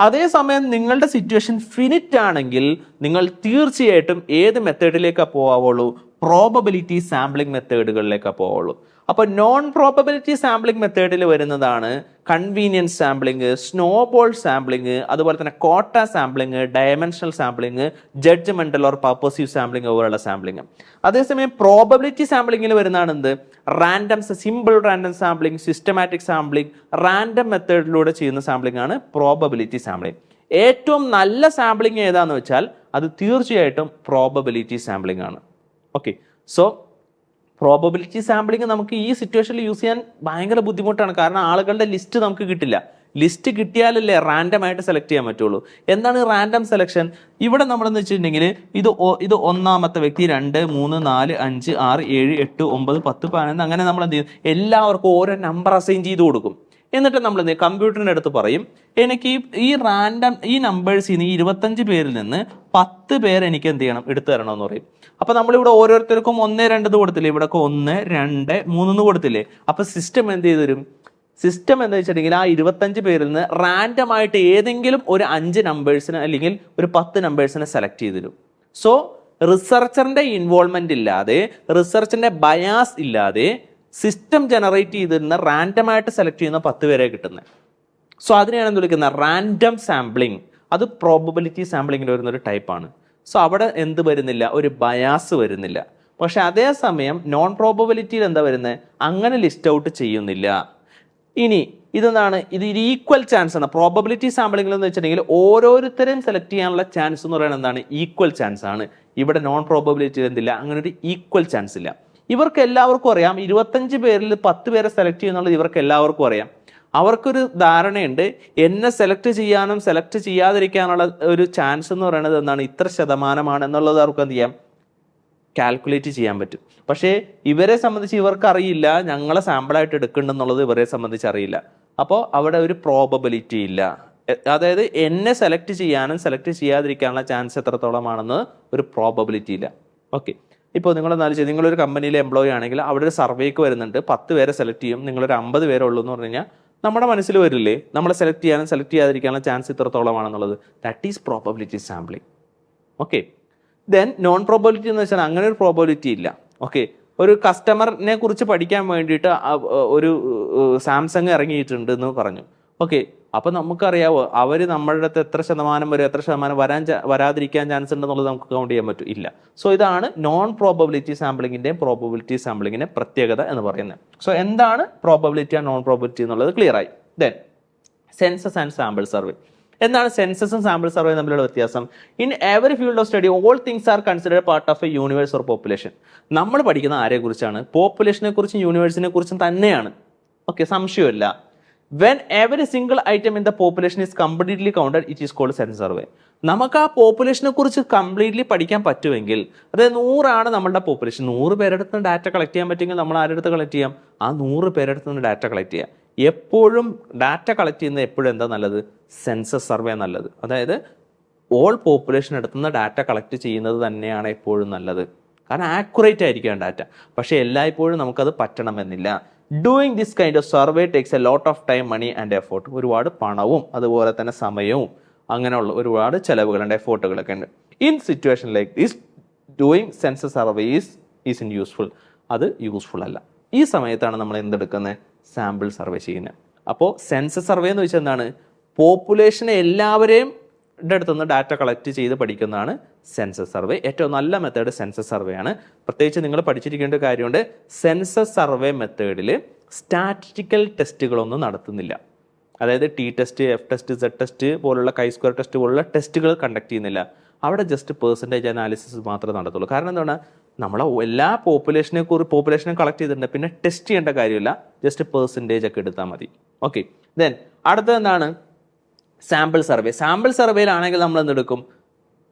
അതേസമയം നിങ്ങളുടെ സിറ്റുവേഷൻ ഫിനിറ്റ് ആണെങ്കിൽ നിങ്ങൾ തീർച്ചയായിട്ടും ഏത് മെത്തേഡിലേക്കാണ് പോവാവുള്ളൂ? പ്രോബബിലിറ്റി സാമ്പിളിംഗ് മെത്തേഡുകളിലേക്കാണ് പോവുള്ളൂ അപ്പോൾ നോൺ പ്രോബബിലിറ്റി സാമ്പിളിംഗ് മെത്തേഡിൽ വരുന്നതാണ് കൺവീനിയൻസ് സാമ്പിളിംഗ് സ്നോബോൾ സാമ്പിളിംഗ് അതുപോലെ തന്നെ quota sampling dimensional sampling judgemental or purposive sampling പോലുള്ള സാമ്പിളിംഗ് അതേസമയം പ്രോബബിലിറ്റി സാമ്പിളിംഗിൽ വരുന്നതാണ് എന്ത്? Random simple random sampling systematic sampling random മെത്തേഡിലൂടെ ചെയ്യുന്ന സാമ്പിളിംഗ് ആണ് പ്രോബബിലിറ്റി സാമ്പിളിംഗ് ഏറ്റവും നല്ല സാമ്പിളിംഗ് ഏതാന്ന് വെച്ചാൽ അത് തീർച്ചയായിട്ടും പ്രോബബിലിറ്റി സാമ്പിളിംഗ് ആണ്. ഓക്കെ സോ പ്രോബബിലിറ്റി സാമ്പിളിംഗ് നമുക്ക് ഈ സിറ്റുവേഷനിൽ യൂസ് ചെയ്യാൻ ഭയങ്കര ബുദ്ധിമുട്ടാണ്. കാരണം ആളുകളുടെ ലിസ്റ്റ് നമുക്ക് കിട്ടില്ല. ലിസ്റ്റ് കിട്ടിയാലല്ലേ റാൻഡം ആയിട്ട് സെലക്ട് ചെയ്യാൻ പറ്റുള്ളൂ. എന്താണ് റാൻഡം സെലക്ഷൻ ഇവിടെ നമ്മൾ നമ്മളെന്ന് വെച്ചിട്ടുണ്ടെങ്കിൽ ഇത് ഇത് ഒന്നാമത്തെ വ്യക്തി രണ്ട് മൂന്ന് നാല് അഞ്ച് ആറ് ഏഴ് എട്ട് ഒമ്പത് പത്ത് പതിനൊന്ന് അങ്ങനെ നമ്മൾ എന്ത് ചെയ്യും? എല്ലാവർക്കും ഓരോ നമ്പർ അസൈൻ ചെയ്ത് കൊടുക്കും. എന്നിട്ട് നമ്മൾ കമ്പ്യൂട്ടറിന്റെ അടുത്ത് പറയും എനിക്ക് ഈ റാൻഡം ഈ നമ്പേഴ്സിൽ നിന്ന് ഈ ഇരുപത്തഞ്ച് പേരിൽ നിന്ന് പത്ത് പേര് എനിക്ക് എന്ത് ചെയ്യണം? എടുത്തു തരണം എന്ന് പറയും. അപ്പൊ നമ്മളിവിടെ ഓരോരുത്തർക്കും ഒന്ന് രണ്ട് കൊടുത്തില്ലേ? ഇവിടെ ഒന്ന് രണ്ട് മൂന്നെന്ന് കൊടുത്തില്ലേ? അപ്പൊ സിസ്റ്റം എന്ത് ചെയ്തു തരും? സിസ്റ്റം എന്താ വെച്ചിട്ടുണ്ടെങ്കിൽ ആ ഇരുപത്തഞ്ച് പേരിൽ നിന്ന് റാൻഡം ആയിട്ട് ഏതെങ്കിലും ഒരു അഞ്ച് നമ്പേഴ്സിനെ അല്ലെങ്കിൽ ഒരു പത്ത് നമ്പേഴ്സിനെ സെലക്ട് ചെയ്തിരും സോ റിസർച്ചറിന്റെ ഇൻവോൾവ്മെന്റ് ഇല്ലാതെ റിസർച്ചിന്റെ ബയാസ് ഇല്ലാതെ സിസ്റ്റം ജനറേറ്റ് ചെയ്തിരുന്ന റാൻഡമായിട്ട് സെലക്ട് ചെയ്യുന്ന പത്ത് പേരെ കിട്ടുന്നത് സോ അതിനെയാണ് എന്ത് വിളിക്കുന്നത് റാൻഡം സാമ്പിളിംഗ് അത് പ്രോബബിലിറ്റി സാമ്പിളിങ്ങിൽ വരുന്ന ഒരു ടൈപ്പാണ് സോ അവിടെ എന്ത് വരുന്നില്ല? ഒരു ബയാസ് വരുന്നില്ല. പക്ഷെ അതേസമയം നോൺ പ്രോബബിലിറ്റിയിൽ എന്താ വരുന്നത് അങ്ങനെ ലിസ്റ്റ് ഔട്ട് ചെയ്യുന്നില്ല. ഇനി ഇതെന്താണ്? ഇത് ഈക്വൽ ചാൻസ് ആണ്. പ്രോബബിലിറ്റി സാമ്പിളിംഗിൽ എന്ന് വെച്ചിട്ടുണ്ടെങ്കിൽ ഓരോരുത്തരെയും സെലക്ട് ചെയ്യാനുള്ള ചാൻസ് എന്ന് പറയുന്നത് എന്താണ്? ഈക്വൽ ചാൻസ് ആണ്. ഇവിടെ നോൺ പ്രോബബിലിറ്റിയിൽ എന്തില്ല? അങ്ങനെ ഒരു ഈക്വൽ ചാൻസ് ഇല്ല. ഇവർക്ക് എല്ലാവർക്കും അറിയാം. ഇരുപത്തഞ്ച് പേരിൽ പത്ത് പേരെ സെലക്ട് ചെയ്യുന്നുള്ളത് ഇവർക്ക് എല്ലാവർക്കും അറിയാം. അവർക്കൊരു ധാരണയുണ്ട്. എന്നെ സെലക്ട് ചെയ്യാനും സെലക്ട് ചെയ്യാതിരിക്കാനുള്ള ഒരു ചാൻസ് എന്ന് പറയുന്നത് എന്താണ്? ഇത്ര ശതമാനമാണ് എന്നുള്ളത് അവർക്ക് എന്ത് ചെയ്യാം? കാൽക്കുലേറ്റ് ചെയ്യാൻ പറ്റും. പക്ഷേ ഇവരെ സംബന്ധിച്ച് ഇവർക്ക് അറിയില്ല ഞങ്ങളെ സാമ്പിളായിട്ട് എടുക്കുന്നുണ്ടെന്നുള്ളത് ഇവരെ സംബന്ധിച്ച് അറിയില്ല. അപ്പോൾ അവിടെ ഒരു പ്രോബബിലിറ്റി ഇല്ല. അതായത് എന്നെ സെലക്ട് ചെയ്യാനും സെലക്ട് ചെയ്യാതിരിക്കാനുള്ള ചാൻസ് എത്രത്തോളമാണെന്ന് ഒരു പ്രോബബിലിറ്റി ഇല്ല. ഓക്കെ ഇപ്പോൾ നിങ്ങൾ എന്നാലും നിങ്ങളൊരു കമ്പനിയിലെ എംപ്ലോയി ആണെങ്കിൽ അവിടെ ഒരു സർവേക്ക് വരുന്നുണ്ട്. പത്ത് പേരെ സെലക്ട് ചെയ്യും. നിങ്ങളൊരു അമ്പത് പേരെ ഉള്ളൂ എന്ന് പറഞ്ഞു കഴിഞ്ഞാൽ നമ്മുടെ മനസ്സിൽ വരില്ലേ? നമ്മളെ സെലക്ട് ചെയ്യാനും സെലക്ട് ചെയ്യാതിരിക്കാനുള്ള chance ഇത്രത്തോളമാണെന്നുള്ളത്. That is probability sampling okay then non probability എന്ന് വെച്ചാൽ അങ്ങനെ ഒരു പ്രോബബിലിറ്റി ഇല്ല. ഓക്കെ ഒരു കസ്റ്റമറിനെ കുറിച്ച് പഠിക്കാൻ വേണ്ടിയിട്ട് ഒരു സാംസങ് ഇറങ്ങിയിട്ടുണ്ട് എന്ന് പറഞ്ഞു. ഓക്കെ അപ്പൊ നമുക്കറിയാവോ അവർ നമ്മളുടെ അടുത്ത് എത്ര ശതമാനം വരെ എത്ര ശതമാനം വരാൻ വരാതിരിക്കാൻ ചാൻസ് ഉണ്ടെന്നുള്ളത് നമുക്ക് കൗണ്ട് ചെയ്യാൻ പറ്റും. ഇല്ല. സോ ഇതാണ് നോൺ പ്രോബബിലിറ്റി സാമ്പിളിങ്ങിന്റെയും പ്രോബബിലിറ്റി സാമ്പിളിങ്ങിന്റെ പ്രത്യേകത എന്ന് പറയുന്നത്. സോ എന്താണ് പ്രോബബിലിറ്റി ആൻഡ് നോൺ പ്രോബബിലിറ്റി എന്നുള്ളത് ക്ലിയർ ആയി. Then census and sample survey എന്താണ് സെൻസസും സാമ്പിൾ സർവേ തമ്മിലുള്ള വ്യത്യാസം? In every field of study all things are considered part of a universe or population നമ്മൾ പഠിക്കുന്ന ആരെ കുറിച്ചാണ് പോപ്പുലേഷനെ കുറിച്ചും യൂണിവേഴ്സിനെ കുറിച്ചും തന്നെയാണ്. ഓക്കെ സംശയമില്ല. When every single item in the population is completely counted it is called census survey നമുക്ക് ആ പോപ്പുലേഷനെ കുറിച്ച് കംപ്ലീറ്റ്ലി പഠിക്കാൻ പറ്റുമെങ്കിൽ അതായത് നൂറാണ് നമ്മളുടെ പോപ്പുലേഷൻ നൂറ് പേരെടുത്ത് നിന്ന് ഡാറ്റ കളക്ട് ചെയ്യാൻ പറ്റുമെങ്കിൽ നമ്മൾ ആരുടെ അടുത്ത് കളക്ട് ചെയ്യാം? ആ നൂറ് പേരെടുത്ത് നിന്ന് ഡാറ്റ കളക്ട് ചെയ്യാം. എപ്പോഴും ഡാറ്റ കളക്ട് ചെയ്യുന്നത് എപ്പോഴും എന്താ നല്ലത്? സെൻസസ് സർവേ നല്ലത്. അതായത് ഓൾ പോപ്പുലേഷൻ എടുത്തുനിന്ന് ഡാറ്റ കളക്ട് ചെയ്യുന്നത് തന്നെയാണ് എപ്പോഴും നല്ലത്. കാരണം ആക്യുറേറ്റ് ആയിരിക്കണം ഡാറ്റ പക്ഷേ എല്ലായ്പ്പോഴും നമുക്കത് പറ്റണമെന്നില്ല. Doing this kind of survey takes a lot of time money and effort ഒരുപാട് പണവും അതുപോലെ തന്നെ സമയവും അങ്ങനെയുള്ള ഒരുപാട് ചെലവുകളുണ്ട് എഫോർട്ടുകളൊക്കെ ഉണ്ട്. In situation like this doing census surveys is is in useful അത് യൂസ്ഫുൾ അല്ല. ഈ സമയത്താണ് നമ്മൾ എന്തെടുക്കുന്നത് സാമ്പിൾ സർവേ ചെയ്യുന്നത് അപ്പോൾ സെൻസസ് സർവേ എന്ന് വെച്ചാൽ എന്താണ്? പോപ്പുലേഷനെ എല്ലാവരെയും അടുത്തുനിന്ന് ഡാറ്റ കളക്ട് ചെയ്ത് പഠിക്കുന്നതാണ് സെൻസസ് സർവേ ഏറ്റവും നല്ല മെത്തേഡ് സെൻസസ് സർവേ ആണ്. പ്രത്യേകിച്ച് നിങ്ങൾ പഠിച്ചിരിക്കേണ്ട കാര്യമുണ്ട്. സെൻസസ് സർവേ മെത്തേഡിൽ സ്റ്റാറ്റിസ്റ്റിക്കൽ ടെസ്റ്റുകളൊന്നും നടത്തുന്നില്ല. അതായത് T test F test Z test പോലുള്ള കൈ സ്ക്വയർ ടെസ്റ്റ് പോലുള്ള ടെസ്റ്റുകൾ കണ്ടക്ട് ചെയ്യുന്നില്ല. അവിടെ ജസ്റ്റ് പേഴ്സന്റേജ് അനാലിസിസ് മാത്രമേ നടത്തുള്ളൂ. കാരണം എന്താണ്? നമ്മളെ എല്ലാ പോപ്പുലേഷനെ കുറിച്ച് പോപ്പുലേഷനെ കളക്ട് ചെയ്തിട്ടുണ്ട്. പിന്നെ ടെസ്റ്റ് ചെയ്യേണ്ട കാര്യമില്ല. ജസ്റ്റ് പേഴ്സന്റേജ് ഒക്കെ എടുത്താൽ മതി. ഓക്കെ ദെൻ അടുത്തത് എന്താണ്? സാമ്പിൾ സർവേ സാമ്പിൾ സർവേയിലാണെങ്കിൽ നമ്മൾ എന്തെടുക്കും?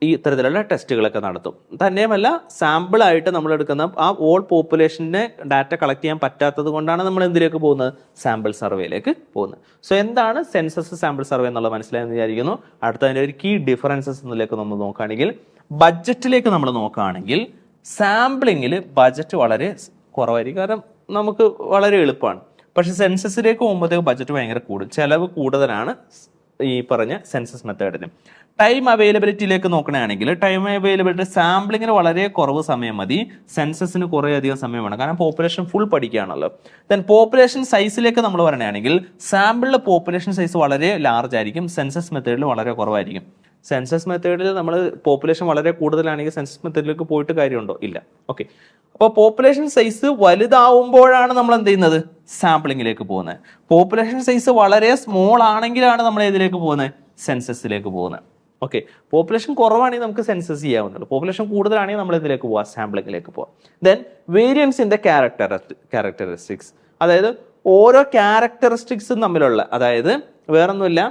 ഈ ഇത്തരത്തിലുള്ള ടെസ്റ്റുകളൊക്കെ നടത്തും. തന്നെയുമല്ല സാമ്പിളായിട്ട് നമ്മൾ എടുക്കുന്ന ആ ഓൾ പോപ്പുലേഷനെ ഡാറ്റ കളക്ട് ചെയ്യാൻ പറ്റാത്തത് കൊണ്ടാണ് നമ്മൾ എന്തിലേക്ക് പോകുന്നത്? സാമ്പിൾ സർവേയിലേക്ക് പോകുന്നത്. സോ എന്താണ് സെൻസസ് സാമ്പിൾ സർവേ എന്നുള്ളത് മനസ്സിലായെന്ന് വിചാരിക്കുന്നു. അടുത്തതിന്റെ ഒരു കീ ഡിഫറൻസസ് എന്നതിലേക്ക് നമ്മൾ നോക്കുകയാണെങ്കിൽ ബഡ്ജറ്റിലേക്ക് നമ്മൾ നോക്കുകയാണെങ്കിൽ സാമ്പിളിങ്ങിൽ ബഡ്ജറ്റ് വളരെ കുറവായിരിക്കും. കാരണം നമുക്ക് വളരെ എളുപ്പമാണ്. പക്ഷേ സെൻസസിലേക്ക് പോകുമ്പോഴത്തേക്ക് ബഡ്ജറ്റ് ഭയങ്കര കൂടും. ചിലവ് കൂടുതലാണ് ഈ പറഞ്ഞ സെൻസസ് മെത്തേഡിന് ടൈം അവൈലബിലിറ്റിയിലേക്ക് നോക്കണമെങ്കിൽ ടൈം അവൈലബിലിറ്റി സാമ്പിളിങ്ങിന് വളരെ കുറവ് സമയം മതി. സെൻസസിന് കുറേ അധികം സമയം വേണം. കാരണം പോപ്പുലേഷൻ ഫുൾ പഠിക്കുകയാണല്ലോ. ദെൻ പോപ്പുലേഷൻ സൈസിലേക്ക് നമ്മൾ പറയുകയാണെങ്കിൽ സാമ്പിളിലെ പോപ്പുലേഷൻ സൈസ് വളരെ ലാർജ് ആയിരിക്കും. സെൻസസ് മെത്തേഡിൽ വളരെ കുറവായിരിക്കും. സെൻസസ് മെത്തേഡിൽ നമ്മൾ പോപ്പുലേഷൻ വളരെ കൂടുതലാണെങ്കിൽ സെൻസസ് മെത്തേഡിലേക്ക് പോയിട്ട് കാര്യമുണ്ടോ? ഇല്ല. ഓക്കെ അപ്പോൾ പോപ്പുലേഷൻ സൈസ് വലുതാവുമ്പോഴാണ് നമ്മൾ എന്ത് ചെയ്യുന്നത്? സാമ്പിളിങ്ങിലേക്ക് പോകുന്നത്. പോപ്പുലേഷൻ സൈസ് വളരെ സ്മോൾ ആണെങ്കിലാണ് നമ്മൾ ഏതിലേക്ക് പോകുന്നത്? സെൻസസിലേക്ക് പോകുന്നത്. ഓക്കെ പോപ്പുലേഷൻ കുറവാണെങ്കിൽ നമുക്ക് സെൻസസ് ചെയ്യാവുന്നുള്ളൂ പോപ്പുലേഷൻ കൂടുതലാണെങ്കിൽ നമ്മൾ ഇതിലേക്ക് പോവാം സാമ്പിളിങ്ങിലേക്ക് പോവാം. Then variance in the character characteristics അതായത് ഓരോ ക്യാരക്ടറിസ്റ്റിക്സും തമ്മിലുള്ള അതായത് വേറൊന്നുമില്ല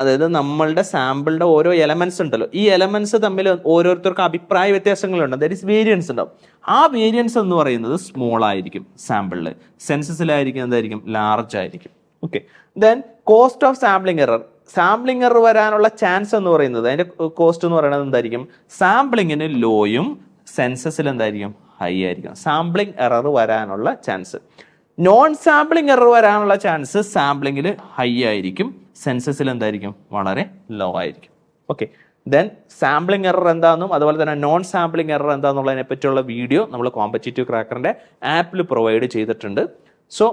അതായത് നമ്മളുടെ സാമ്പിളിന്റെ ഓരോ എലമെന്റ്സ് ഉണ്ടല്ലോ. ഈ എലമെന്റ്സ് തമ്മിൽ ഓരോരുത്തർക്കും അഭിപ്രായ വ്യത്യാസങ്ങളുണ്ട്. ദാറ്റ് ഇസ് വേരിയൻസ് ഉണ്ടാവും. ആ വേരിയൻസ് എന്ന് പറയുന്നത് സ്മോൾ ആയിരിക്കും സാമ്പിളിൽ സെൻസസിലായിരിക്കും എന്തായിരിക്കും? ലാർജ് ആയിരിക്കും. Okay then cost of sampling error sampling error വരാനുള്ള ചാൻസ് എന്ന് പറയുന്നത് അതിന്റെ കോസ്റ്റ് എന്ന് പറയുന്നത് എന്തായിരിക്കും? സാമ്പിളിങ്ങിന് ലോയും സെൻസസിൽ എന്തായിരിക്കും? ഹൈ ആയിരിക്കും. സാമ്പിളിംഗ് എറർ വരാനുള്ള ചാൻസ് നോൺ സാമ്പിളിംഗ് എറർ വരാനുള്ള ചാൻസ് സാമ്പിളിങ്ങിൽ ഹൈ ആയിരിക്കും. സെൻസസിൽ എന്തായിരിക്കും? വളരെ ലോ ആയിരിക്കും. ഓക്കെ ദെൻ സാമ്പിളിംഗ് എറർ എന്താണെന്നും അതുപോലെ തന്നെ നോൺ സാമ്പിളിംഗ് എറർ എന്താണെന്നുള്ളതിനെ പറ്റിയുള്ള വീഡിയോ നമ്മൾ കോമ്പറ്റേറ്റീവ് ക്രാക്കറിന്റെ ആപ്പിൽ പ്രൊവൈഡ് ചെയ്തിട്ടുണ്ട്. സോ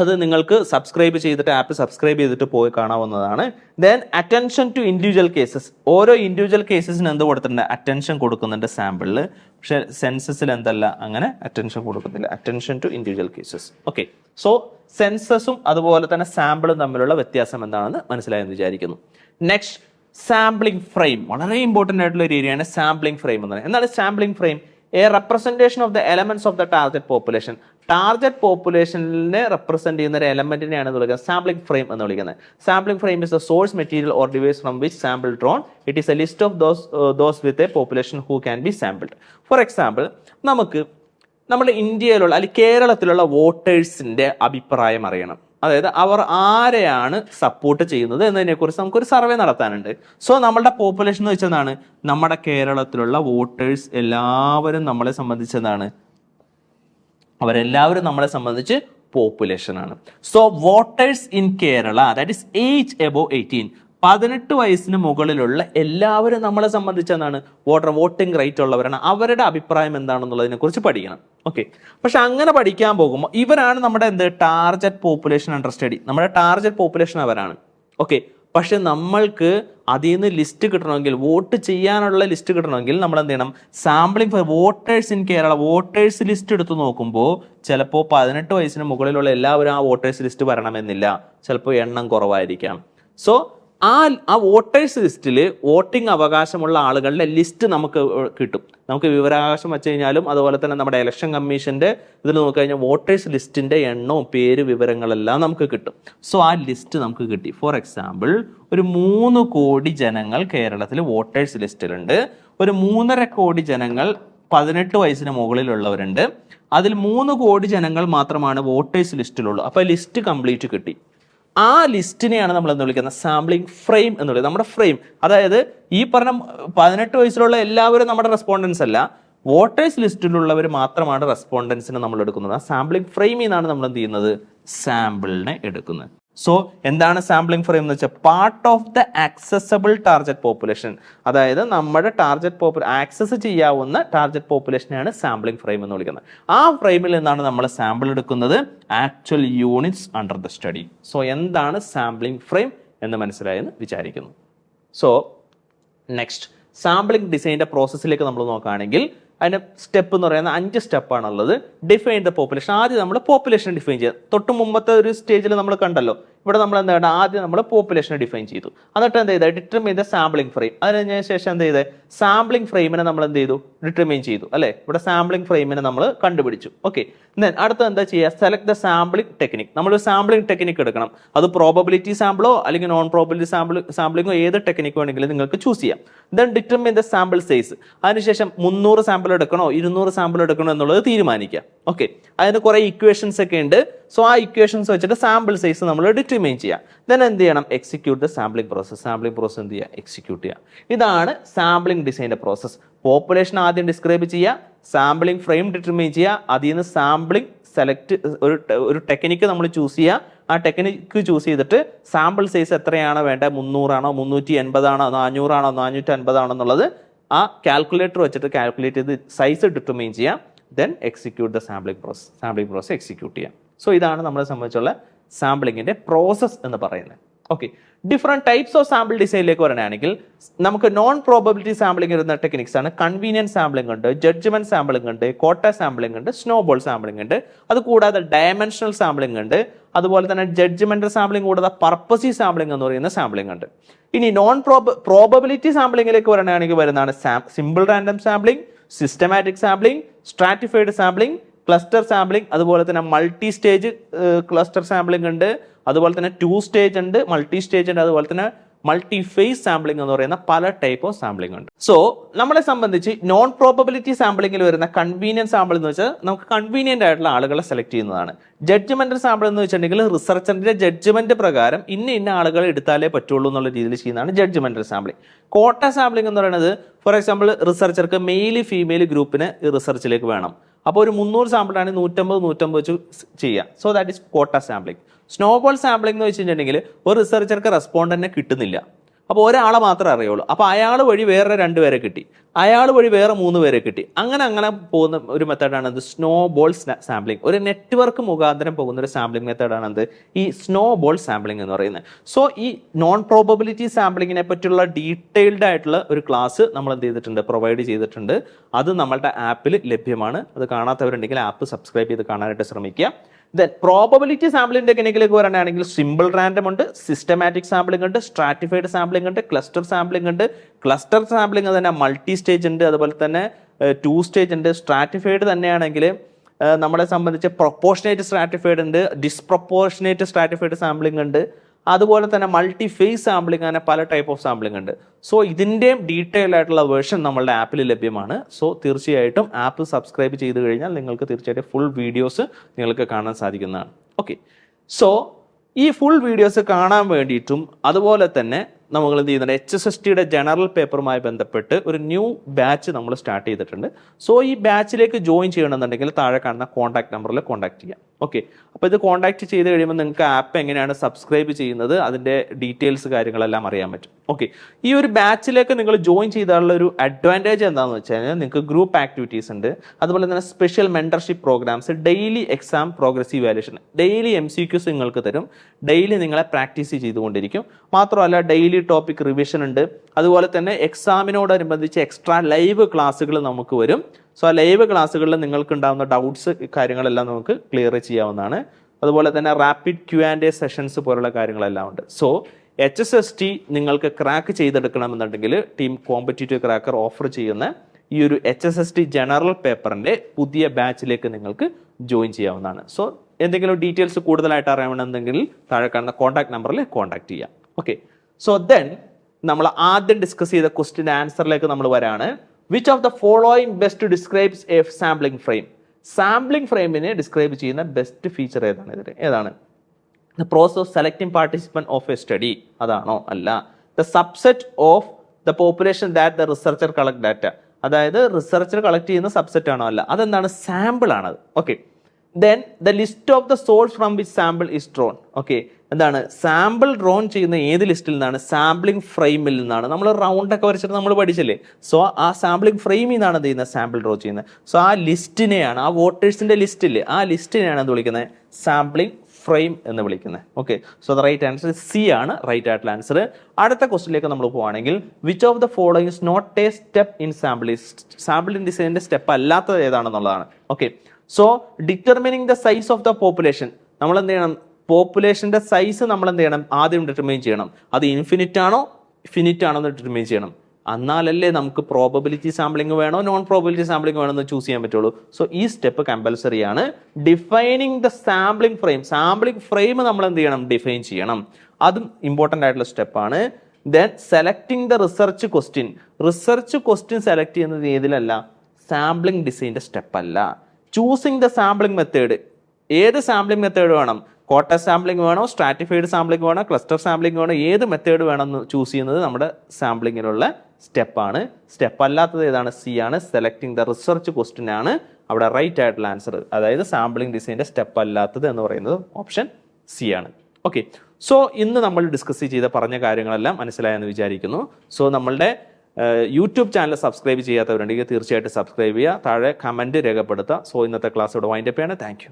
അത് നിങ്ങൾക്ക് സബ്സ്ക്രൈബ് ചെയ്തിട്ട് ആപ്പ് സബ്സ്ക്രൈബ് ചെയ്തിട്ട് പോയി കാണാവുന്നതാണ്. Then attention to individual cases ഓരോ ഇൻഡിവിജ്വൽ കേസസിന് എന്ത് കൊടുത്തിട്ടുണ്ട്? അറ്റൻഷൻ കൊടുക്കുന്നുണ്ട് സാമ്പിളിൽ പക്ഷെ സെൻസസിൽ എന്തല്ല? അങ്ങനെ അറ്റൻഷൻ കൊടുക്കുന്നില്ല. Attention to individual cases okay so സെൻസസും അതുപോലെ തന്നെ സാമ്പിളും തമ്മിലുള്ള വ്യത്യാസം എന്താണെന്ന് മനസ്സിലായെന്ന് വിചാരിക്കുന്നു. നെക്സ്റ്റ് സാമ്പിളിംഗ് ഫ്രെയിം വളരെ ഇമ്പോർട്ടന്റ് ആയിട്ടുള്ള ഒരു ഏരിയയാണ് സാമ്പിളിംഗ് ഫ്രെയിം എന്ന് പറയുന്നത്. എന്താണ് sampling frame a representation of the elements of the target population target പോപ്പുലേഷനെ represent ചെയ്യുന്ന ഒരു എലമെന്റിനെയാണ് വിളിക്കുന്നത്. സാമ്പിളിംഗ് ഫ്രെയിം എന്ന് വിളിക്കുന്നത്. Sampling frame is the source material or device from which sample drawn it is a list of those those with a population who can be sampled for example നമുക്ക് നമ്മുടെ ഇന്ത്യയിലുള്ള അല്ലെങ്കിൽ കേരളത്തിലുള്ള വോട്ടേഴ്സിന്റെ അഭിപ്രായം അറിയണം. അതായത് അവർ ആരെയാണ് സപ്പോർട്ട് ചെയ്യുന്നത് എന്നതിനെക്കുറിച്ച് നമുക്കൊരു സർവേ നടത്താനുണ്ട്. സോ നമ്മളുടെ പോപ്പുലേഷൻ എന്ന് വെച്ചതാണ് നമ്മുടെ കേരളത്തിലുള്ള വോട്ടേഴ്സ് എല്ലാവരും നമ്മളെ സംബന്ധിച്ചതാണ് അവരെല്ലാവരും നമ്മളെ സംബന്ധിച്ച് പോപ്പുലേഷൻ ആണ്. So voters in Kerala that is age above eighteen പതിനെട്ട് വയസ്സിന് മുകളിലുള്ള എല്ലാവരും നമ്മളെ സംബന്ധിച്ച് എന്താണ്? വോട്ടർ വോട്ടിംഗ് റൈറ്റ് ഉള്ളവരാണ്. അവരുടെ അഭിപ്രായം എന്താണെന്നുള്ളതിനെ കുറിച്ച് പഠിക്കണം. ഓക്കെ പക്ഷെ അങ്ങനെ പഠിക്കാൻ പോകുമ്പോൾ ഇവരാണ് നമ്മുടെ എന്ത്? ടാർജറ്റ് പോപ്പുലേഷൻ അണ്ടർ സ്റ്റഡി നമ്മുടെ ടാർജറ്റ് പോപ്പുലേഷൻ അവരാണ്. ഓക്കെ പക്ഷെ നമ്മൾക്ക് അതിൽ നിന്ന് ലിസ്റ്റ് കിട്ടണമെങ്കിൽ വോട്ട് ചെയ്യാനുള്ള ലിസ്റ്റ് കിട്ടണമെങ്കിൽ നമ്മൾ എന്ത് ചെയ്യണം sampling for voters in Kerala voters list എടുത്ത് നോക്കുമ്പോൾ ചിലപ്പോൾ പതിനെട്ട് വയസ്സിന് മുകളിലുള്ള എല്ലാവരും ആ വോട്ടേഴ്സ് ലിസ്റ്റ് വരണമെന്നില്ല. ചിലപ്പോൾ എണ്ണം കുറവായിരിക്കാം. സോ ആ ആ വോട്ടേഴ്സ് ലിസ്റ്റിൽ വോട്ടിംഗ് അവകാശമുള്ള ആളുകളുടെ ലിസ്റ്റ് നമുക്ക് കിട്ടും. നമുക്ക് വിവരാവകാശം വെച്ച് കഴിഞ്ഞാലും അതുപോലെ തന്നെ നമ്മുടെ ഇലക്ഷൻ കമ്മീഷന്റെ ഇതിൽ നോക്കിക്കഴിഞ്ഞാൽ വോട്ടേഴ്സ് ലിസ്റ്റിന്റെ എണ്ണവും പേര് വിവരങ്ങളെല്ലാം നമുക്ക് കിട്ടും. സോ ആ ലിസ്റ്റ് നമുക്ക് കിട്ടി. ഫോർ എക്സാമ്പിൾ ഒരു മൂന്ന് കോടി ജനങ്ങൾ കേരളത്തിൽ വോട്ടേഴ്സ് ലിസ്റ്റിലുണ്ട് ഒരു മൂന്നര കോടി ജനങ്ങൾ പതിനെട്ട് വയസ്സിന് മുകളിലുള്ളവരുണ്ട്. അതിൽ മൂന്ന് കോടി ജനങ്ങൾ മാത്രമാണ് വോട്ടേഴ്സ് ലിസ്റ്റിലുള്ളൂ അപ്പോൾ ലിസ്റ്റ് കംപ്ലീറ്റ് കിട്ടി. ആ ലിസ്റ്റിനെയാണ് നമ്മൾ എന്ന് വിളിക്കുന്നത്. സാമ്പിളിംഗ് ഫ്രെയിം എന്ന് വിളിക്കുന്നത്. നമ്മുടെ ഫ്രെയിം. അതായത് ഈ പറഞ്ഞ പതിനെട്ട് വയസ്സിലുള്ള എല്ലാവരും നമ്മുടെ റെസ്പോണ്ടൻസ് അല്ല. വോട്ടേഴ്സ് ലിസ്റ്റിലുള്ളവർ മാത്രമാണ് റെസ്പോണ്ടൻസിനെ നമ്മൾ എടുക്കുന്നത് ആ സാമ്പിളിംഗ് ഫ്രെയിമിൽ നിന്നാണ് നമ്മൾ എന്ത് ചെയ്യുന്നത്? സാമ്പിളിനെ എടുക്കുന്നത്. സോ എന്താണ് സാമ്പിളിംഗ് ഫ്രെയിം എന്ന് വെച്ചാൽ part of the accessible target population അതായത് നമ്മുടെ ടാർഗറ്റ് പോപ്പു ആക്സസ് ചെയ്യാവുന്ന ടാർഗറ്റ് പോപ്പുലേഷനെയാണ് സാമ്പിളിംഗ് ഫ്രെയിം എന്ന് വിളിക്കുന്നത്. ആ ഫ്രെയിമിൽ നിന്നാണ് നമ്മൾ സാമ്പിൾ എടുക്കുന്നത് actual units under the study so എന്താണ് സാമ്പിളിംഗ് ഫ്രെയിം എന്ന് മനസ്സിലായെന്ന് വിചാരിക്കുന്നു. സോ നെക്സ്റ്റ് സാമ്പിളിംഗ് ഡിസൈനിന്റെ പ്രോസസ്സിലേക്ക് നമ്മൾ നോക്കുകയാണെങ്കിൽ അതിന്റെ സ്റ്റെപ്പ് എന്ന് പറയുന്ന അഞ്ച് സ്റ്റെപ്പാണുള്ളത്. ഡിഫൈൻ ദ പോപ്പുലേഷൻ ആദ്യം നമ്മൾ പോപ്പുലേഷൻ ഡിഫൈൻ ചെയ്യുക. തൊട്ട് മുമ്പത്തെ ഒരു സ്റ്റേജിൽ നമ്മൾ കണ്ടല്ലോ. ഇവിടെ നമ്മൾ എന്താണ് ആദ്യം നമ്മൾ പോപ്പുലേഷനെ ഡിഫൈൻ ചെയ്തു. എന്നിട്ട് എന്ത് ചെയ്ത്? ഡിറ്റർമിൻ ദ സാമ്പിളിംഗ് ഫ്രെയിം അതിന് ശേഷം എന്ത് ചെയ്ത്? സാമ്പിളിംഗ് ഫ്രെയിമിനെ നമ്മൾ എന്ത് ചെയ്തു? ഡിറ്റർമിൻ ചെയ്തു. അല്ലേ? ഇവിടെ സാമ്പിളിംഗ് ഫ്രെയിമിനെ നമ്മൾ കണ്ടുപിടിച്ചു. ഓക്കെ അടുത്ത എന്താ ചെയ്യുക? സെലക്ട് ദ സാമ്പിളിംഗ് ടെക്നിക് നമ്മൾ സാമ്പിളിംഗ് ടെക്നിക് എടുക്കണം. അത് പ്രോബബിലിറ്റി സാമ്പിളോ അല്ലെങ്കിൽ നോൺ പ്രോബബിലിറ്റി സാമ്പിൾ സാമ്പിളിങ്ങോ ഏത് ടെക്നിക്ക് വേണമെങ്കിലും നിങ്ങൾക്ക് ചൂസ് ചെയ്യാം. Then determine the sample size അതിനുശേഷം മുന്നൂറ് സാമ്പിൾ എടുക്കണോ? ഇരുന്നൂറ് സാമ്പിൾ എടുക്കണോ എന്നുള്ളത് തീരുമാനിക്കുക. ഓക്കെ അതിന് കുറെ ഇക്വേഷൻസ് ഒക്കെ ഉണ്ട്. സോ ആ ഇക്വേഷൻസ് വെച്ചിട്ട് സാമ്പിൾ സൈസ് നമ്മൾ ഡിറ്റർമൈൻ ചെയ്യാം. ദെൻ എന്ത് ചെയ്യണം? Execute the sampling process sampling process എന്ത് ചെയ്യുക? എക്സിക്യൂട്ട് ചെയ്യുക. ഇതാണ് സാമ്പിളിംഗ് ഡിസൈന്റെ പ്രോസസ്സ് പോപ്പുലേഷൻ ആദ്യം ഡിസ്ക്രൈബ് ചെയ്യുക. സാമ്പിളിംഗ് ഫ്രെയിം ഡിറ്റർമൈൻ ചെയ്യുക. അതിൽ നിന്ന് സാമ്പിളിംഗ് സെലക്ട് ഒരു ഒരു ടെക്നിക്ക് നമ്മൾ ചൂസ് ചെയ്യുക. ആ ടെക്നിക്ക് ചൂസ് ചെയ്തിട്ട് സാമ്പിൾ സൈസ് എത്രയാണ് വേണ്ടത്? മുന്നൂറാണോ? മുന്നൂറ്റി എൺപതാണോ നാനൂറാണോ? നാനൂറ്റി അൻപതാണോ എന്നുള്ളത് ആ കാൽക്കുലേറ്റർ വെച്ചിട്ട് കാൽക്കുലേറ്റ് ചെയ്ത് സൈസ് ഡിറ്റർമൈൻ ചെയ്യാം then execute the sampling process sampling process execute ചെയ്യാം സോ ഇതാണ് നമ്മളെ സംബന്ധിച്ചുള്ള സാമ്പിളിങ്ങിന്റെ പ്രോസസ് എന്ന് പറയുന്നത്. Okay different types of sample ഡിസൈനിലേക്ക് വരാനാണെങ്കിൽ നമുക്ക് നോൺ പ്രോബബിലിറ്റി സാമ്പിളിംഗ് വരുന്ന ടെക്നിക്സ് ആണ്. കൺവീനിയൻസ് സാമ്പിളിംഗ് ഉണ്ട് ജഡ്ജ്മെന്റ് സാമ്പിളിംഗ് ഉണ്ട് കോട്ട സാമ്പിളിംഗ് ഉണ്ട് സ്നോബോൾ സാമ്പിളിംഗ് ഉണ്ട്. അത് കൂടാതെ ഡയമെൻഷണൽ സാമ്പിളിംഗ് ഉണ്ട്. അതുപോലെ തന്നെ ജഡ്ജ്മെന്റ് സാമ്പിളിംഗ് കൂടാതെ പർപ്പസി സാമ്പിളിംഗ് എന്ന് പറയുന്ന സാമ്പിളിംഗ് ഉണ്ട്. ഇനി നോൺ പ്രോബ പ്രോബബിലിറ്റി സാമ്പിളിംഗിലേക്ക് വരാനാണെങ്കിൽ വരുന്നതാണ് simple random sampling systematic sampling stratified sampling cluster sampling അതുപോലെ തന്നെ മൾട്ടി സ്റ്റേജ് ക്ലസ്റ്റർ സാമ്പിളിംഗ് ഉണ്ട്. അതുപോലെ തന്നെ ടു സ്റ്റേജ് ഉണ്ട് മൾട്ടി സ്റ്റേജ് ഉണ്ട് അതുപോലെ തന്നെ മൾട്ടി ഫേസ് സാമ്പിളിംഗ് എന്ന് പറയുന്ന പല ടൈപ്പ് ഓഫ് സാമ്പിളിംഗ് ഉണ്ട്. സോ നമ്മളെ സംബന്ധിച്ച് നോൺ പ്രോബബിലിറ്റി സാമ്പിളിംഗിൽ വരുന്ന കൺവീനിയൻസ് സാമ്പിൾ എന്ന് വെച്ചാൽ നമുക്ക് കൺവീനിയന്റ് ആയിട്ടുള്ള ആളുകളെ സെലക്ട് ചെയ്യുന്നതാണ്. ജഡ്ജ്മെന്റൽ സാമ്പിൾ എന്ന് വെച്ചിട്ടുണ്ടെങ്കിൽ റിസർച്ചറിന്റെ ജഡ്ജ്മെന്റ് പ്രകാരം ഇന്ന ഇന്ന ആളുകളെ എടുത്താലേ പറ്റുള്ളൂ എന്നുള്ള രീതിയിൽ ചെയ്യുന്നതാണ് ജഡ്ജ്മെന്റൽ സാമ്പിളിംഗ് കോട്ട സാമ്പിളിംഗ് എന്ന് പറയുന്നത് ഫോർ എക്സാമ്പിൾ റിസർച്ചർക്ക് മെയിൽ ഫീമെയിൽ ഗ്രൂപ്പിന് റിസർച്ചിലേക്ക് വേണം. അപ്പോൾ ഒരു മുന്നൂറ് സാമ്പിളാണ് നൂറ്റമ്പത് നൂറ്റമ്പത് വെച്ച് ചെയ്യുക so that is quota sampling snowball sampling എന്ന് വെച്ചിട്ടുണ്ടെങ്കിൽ ഒരു റിസർച്ചർക്ക് റെസ്പോണ്ടന്റിനെ കിട്ടുന്നില്ല. അപ്പോൾ ഒരാളെ മാത്രമേ അറിയുള്ളൂ. അപ്പോൾ അയാൾ വഴി വേറെ രണ്ട് പേരെ കിട്ടി. അയാൾ വഴി വേറെ മൂന്ന് പേരെ കിട്ടി. അങ്ങനെ അങ്ങനെ പോകുന്ന ഒരു മെത്തേഡാണ് അത് സ്നോ ബോൾ സാമ്പിളിംഗ് ഒരു നെറ്റ്വർക്ക് മുഖാന്തരം പോകുന്ന ഒരു സാമ്പിളിംഗ് മെത്തേഡാണ് എന്ത്? ഈ സ്നോ ബോൾ സാമ്പിളിംഗ് എന്ന് പറയുന്നത്. സോ ഈ നോൺ പ്രോബബിലിറ്റി സാമ്പിളിങ്ങിനെ പറ്റിയുള്ള ഡീറ്റെയിൽഡ് ആയിട്ടുള്ള ഒരു ക്ലാസ് നമ്മൾ എന്ത് ചെയ്തിട്ടുണ്ട്? പ്രൊവൈഡ് ചെയ്തിട്ടുണ്ട്. അത് നമ്മളുടെ ആപ്പിൽ ലഭ്യമാണ്. അത് കാണാത്തവരുണ്ടെങ്കിൽ ആപ്പ് സബ്സ്ക്രൈബ് ചെയ്ത് കാണാനായിട്ട് ശ്രമിക്കുക. ദെൻ പ്രോബബിലിറ്റി സാമ്പിളിന്റെ ടെക്നിക്കിലേക്ക് വരാനാണെങ്കിൽ സിമ്പിൾ റാൻഡം ഉണ്ട് സിസ്റ്റമാറ്റിക് സാമ്പിളിംഗ് ഉണ്ട് സ്ട്രാറ്റിഫൈഡ് സാമ്പിളിംഗ് ഉണ്ട് ക്ലസ്റ്റർ സാമ്പിളിംഗ് ഉണ്ട്. ക്ലസ്റ്റർ സാമ്പിളിംഗ് തന്നെ മൾട്ടി സ്റ്റേജ് ഉണ്ട് അതുപോലെ തന്നെ ടു സ്റ്റേജ് ഉണ്ട്. സ്ട്രാറ്റിഫൈഡ് തന്നെയാണെങ്കിൽ നമ്മളെ സംബന്ധിച്ച് പ്രൊപ്പോർഷനേറ്റ് സ്ട്രാറ്റിഫൈഡ് ഉണ്ട് ഡിസ്പ്രൊപ്പോർഷനേറ്റ് സ്ട്രാറ്റിഫൈഡ് സാമ്പിളിംഗ് ഉണ്ട്. അതുപോലെ തന്നെ മൾട്ടി ഫേസ് സാമ്പിളിംഗ് അങ്ങനെ പല ടൈപ്പ് ഓഫ് സാമ്പിളിംഗ് ഉണ്ട്. സോ ഇതിന്റെയും ഡീറ്റെയിൽ ആയിട്ടുള്ള വേർഷൻ നമ്മളുടെ ആപ്പിൽ ലഭ്യമാണ്. സോ തീർച്ചയായിട്ടും ആപ്പ് സബ്സ്ക്രൈബ് ചെയ്ത് കഴിഞ്ഞാൽ നിങ്ങൾക്ക് തീർച്ചയായിട്ടും ഫുൾ വീഡിയോസ് നിങ്ങൾക്ക് കാണാൻ സാധിക്കുന്നതാണ്. ഓക്കെ സോ ഈ ഫുൾ വീഡിയോസ് കാണാൻ വേണ്ടിയിട്ടും അതുപോലെ തന്നെ നമ്മൾ എന്ത് ചെയ്യുന്നുണ്ട്? എച്ച് എസ് എസ് ടിയുടെ ജനറൽ പേപ്പറുമായി ബന്ധപ്പെട്ട് ഒരു ന്യൂ ബാച്ച് നമ്മൾ സ്റ്റാർട്ട് ചെയ്തിട്ടുണ്ട്. സോ ഈ ബാച്ചിലേക്ക് ജോയിൻ ചെയ്യണമെന്നുണ്ടെങ്കിൽ താഴെ കാണുന്ന കോൺടാക്ട് നമ്പറിൽ കോൺടാക്ട് ചെയ്യാം. ഓക്കെ അപ്പോൾ ഇത് കോൺടാക്ട് ചെയ്ത് കഴിയുമ്പോൾ നിങ്ങൾക്ക് ആപ്പ് എങ്ങനെയാണ് സബ്സ്ക്രൈബ് ചെയ്യുന്നത് അതിന്റെ ഡീറ്റെയിൽസ് കാര്യങ്ങളെല്ലാം അറിയാൻ പറ്റും. ഓക്കെ ഈ ഒരു ബാച്ചിലേക്ക് നിങ്ങൾ ജോയിൻ ചെയ്താലുള്ള ഒരു അഡ്വാന്റേജ് എന്താണെന്ന് വെച്ച് കഴിഞ്ഞാൽ നിങ്ങൾക്ക് ഗ്രൂപ്പ് ആക്ടിവിറ്റീസ് ഉണ്ട്. അതുപോലെ തന്നെ special mentorship programs daily exam progressive valuation daily M C Qs നിങ്ങൾക്ക് തരും. ഡെയിലി നിങ്ങളെ പ്രാക്ടീസ് ചെയ്തുകൊണ്ടിരിക്കും. മാത്രമല്ല ഡെയിലി ടോപ്പിക് റിവിഷൻ ഉണ്ട്. അതുപോലെ തന്നെ എക്സാമിനോടനുബന്ധിച്ച് എക്സ്ട്രാ ലൈവ് ക്ലാസ്സുകൾ നമുക്ക് വരും. സോ ആ ലൈവ് ക്ലാസ്സുകളിൽ നിങ്ങൾക്ക് ഉണ്ടാകുന്ന ഡൗട്ട്സ് കാര്യങ്ങളെല്ലാം നമുക്ക് ക്ലിയർ ചെയ്യാവുന്നതാണ്. അതുപോലെ തന്നെ rapid Q and A sessions പോലുള്ള കാര്യങ്ങളെല്ലാം ഉണ്ട്. So H S S T നിങ്ങൾക്ക് ക്രാക്ക് ചെയ്തെടുക്കണമെന്നുണ്ടെങ്കിൽ ടീം കോമ്പറ്റീറ്റീവ് ക്രാക്കർ ഓഫർ ചെയ്യുന്ന ഈ ഒരു H S S T general പേപ്പറിന്റെ പുതിയ ബാച്ചിലേക്ക് നിങ്ങൾക്ക് ജോയിൻ ചെയ്യാവുന്നതാണ്. സോ എന്തെങ്കിലും ഡീറ്റെയിൽസ് കൂടുതലായിട്ട് അറിയണമെന്നുണ്ടെങ്കിൽ താഴെ കാണുന്ന കോൺടാക്ട് നമ്പറിൽ കോൺടാക്ട് ചെയ്യാം. ഓക്കെ സോ ദെൻ നമ്മൾ ആദ്യം ഡിസ്കസ് ചെയ്ത ക്വസ്റ്റിന്റെ ആൻസറിലേക്ക് നമ്മൾ വരാണ്. Which of the following best describes a sampling frame sampling ഫ്രെയിമിനെ describe ചെയ്യുന്ന ബെസ്റ്റ് ഫീച്ചർ ഏതാണ് ഇതിൽ ഏതാണ്? The process of selecting participant of a study അതാണോ? അല്ല. The subset of the population that the researcher collect data അതായത് researcher collect ചെയ്യുന്ന subset ആണോ? അല്ല. അതെന്താണ്? സാമ്പിൾ ആണത്. Okay then the list of the source from which sample is drawn okay എന്താണ്? Sample drawn ചെയ്യുന്ന ഏത് ലിസ്റ്റിൽ നിന്നാണ്? സാമ്പിളിംഗ് ഫ്രെയിമിൽ നിന്നാണ്. നമ്മൾ റൗണ്ട് ഒക്കെ വരച്ചിട്ട് നമ്മൾ പഠിച്ചില്ലേ? സോ ആ സാമ്പിളിംഗ് ഫ്രെയിമിൽ നിന്നാണ് എന്ത് ചെയ്യുന്നത്? സാമ്പിൾ ഡ്രോ ചെയ്യുന്നത്. സോ ആ ലിസ്റ്റിനെയാണ് ആ വോട്ടേഴ്സിന്റെ ലിസ്റ്റില്ലേ ആ ലിസ്റ്റിനെയാണ് എന്ത് വിളിക്കുന്നത്? സാമ്പിളിംഗ് ഫ്രെയിം എന്ന് വിളിക്കുന്നത്. Okay so the right answer C ആണ്. റൈറ്റ് ആയിട്ടുള്ള ആൻസർ അടുത്ത ക്വസ്റ്റിലേക്ക് നമ്മൾ പോവുകയാണെങ്കിൽ which of the following is not a step in sample sample in ഡിസൈനിന്റെ സ്റ്റെപ്പ് അല്ലാത്തത് ഏതാണെന്നുള്ളതാണ്. Okay so determining the size of the population നമ്മൾ എന്ത് ചെയ്യണം? പോപ്പുലേഷന്റെ സൈസ് നമ്മൾ എന്ത് ചെയ്യണം? ആദ്യം ഡിറ്റർമൈൻ ചെയ്യണം. അത് ഇൻഫിനിറ്റ് ആണോ? ഫിനിറ്റ് ആണോ എന്ന് ഡിറ്റർമൈൻ ചെയ്യണം. എന്നാലല്ലേ നമുക്ക് പ്രോബബിലിറ്റി സാമ്പിളിംഗ് വേണോ? നോൺ പ്രോബബിലിറ്റി സാമ്പിളിംഗ് വേണോ എന്ന് ചൂസ് ചെയ്യാൻ പറ്റുള്ളൂ. സോ ഈ സ്റ്റെപ്പ് കമ്പൽസറി ആണ്. Defining the sampling frame sampling frame നമ്മൾ എന്ത് ചെയ്യണം? ഡിഫൈൻ ചെയ്യണം. അതും ഇമ്പോർട്ടന്റ് ആയിട്ടുള്ള സ്റ്റെപ്പാണ് then selecting the research question research question select ചെയ്യുന്നത് ഏതിലല്ല? സാമ്പിളിംഗ് ഡിസൈന്റെ സ്റ്റെപ്പല്ല ചൂസിങ് ദ സാമ്പിളിംഗ് മെത്തേഡ് ഏത് സാമ്പിളിംഗ് മെത്തേഡ് വേണം? കോട്ട സാമ്പിളിംഗ് വേണോ? സ്ട്രാറ്റിഫൈഡ് സാമ്പിളിംഗ് വേണോ? ക്ലസ്റ്റർ സാമ്പിളിംഗ് വേണോ? ഏത് മെത്തേഡ് വേണം എന്ന് ചൂസ് ചെയ്യുന്നത് നമ്മുടെ സാമ്പിളിങ്ങിലുള്ള സ്റ്റെപ്പാണ്. സ്റ്റെപ്പ് അല്ലാത്തത് ഏതാണ്? സി ആണ്. സെലക്ടിങ് ദ റിസർച്ച് ക്വസ്റ്റ്യൻ ആണ്. അവിടെ റൈറ്റ് ആയിട്ടുള്ള ആൻസർ അതായത് സാമ്പിളിംഗ് ഡിസൈന്റെ സ്റ്റെപ്പ് അല്ലാത്തത് എന്ന് പറയുന്നത് ഓപ്ഷൻ സി ആണ്. ഓക്കെ സോ ഇന്ന് നമ്മൾ ഡിസ്കസ് ചെയ്ത പറഞ്ഞ കാര്യങ്ങളെല്ലാം മനസ്സിലായെന്ന് വിചാരിക്കുന്നു. സോ നമ്മളുടെ യൂട്യൂബ് ചാനൽ സബ്സ്ക്രൈബ് ചെയ്യാത്തവരുണ്ടെങ്കിൽ തീർച്ചയായിട്ടും സബ്സ്ക്രൈബ് ചെയ്യുക. താഴെ കമന്റ് രേഖപ്പെടുത്തുക. സോ ഇന്നത്തെ ക്ലാസ് ഇവിടെ വൈൻഡപ്പ് ചെയ്യാണ്. താങ്ക്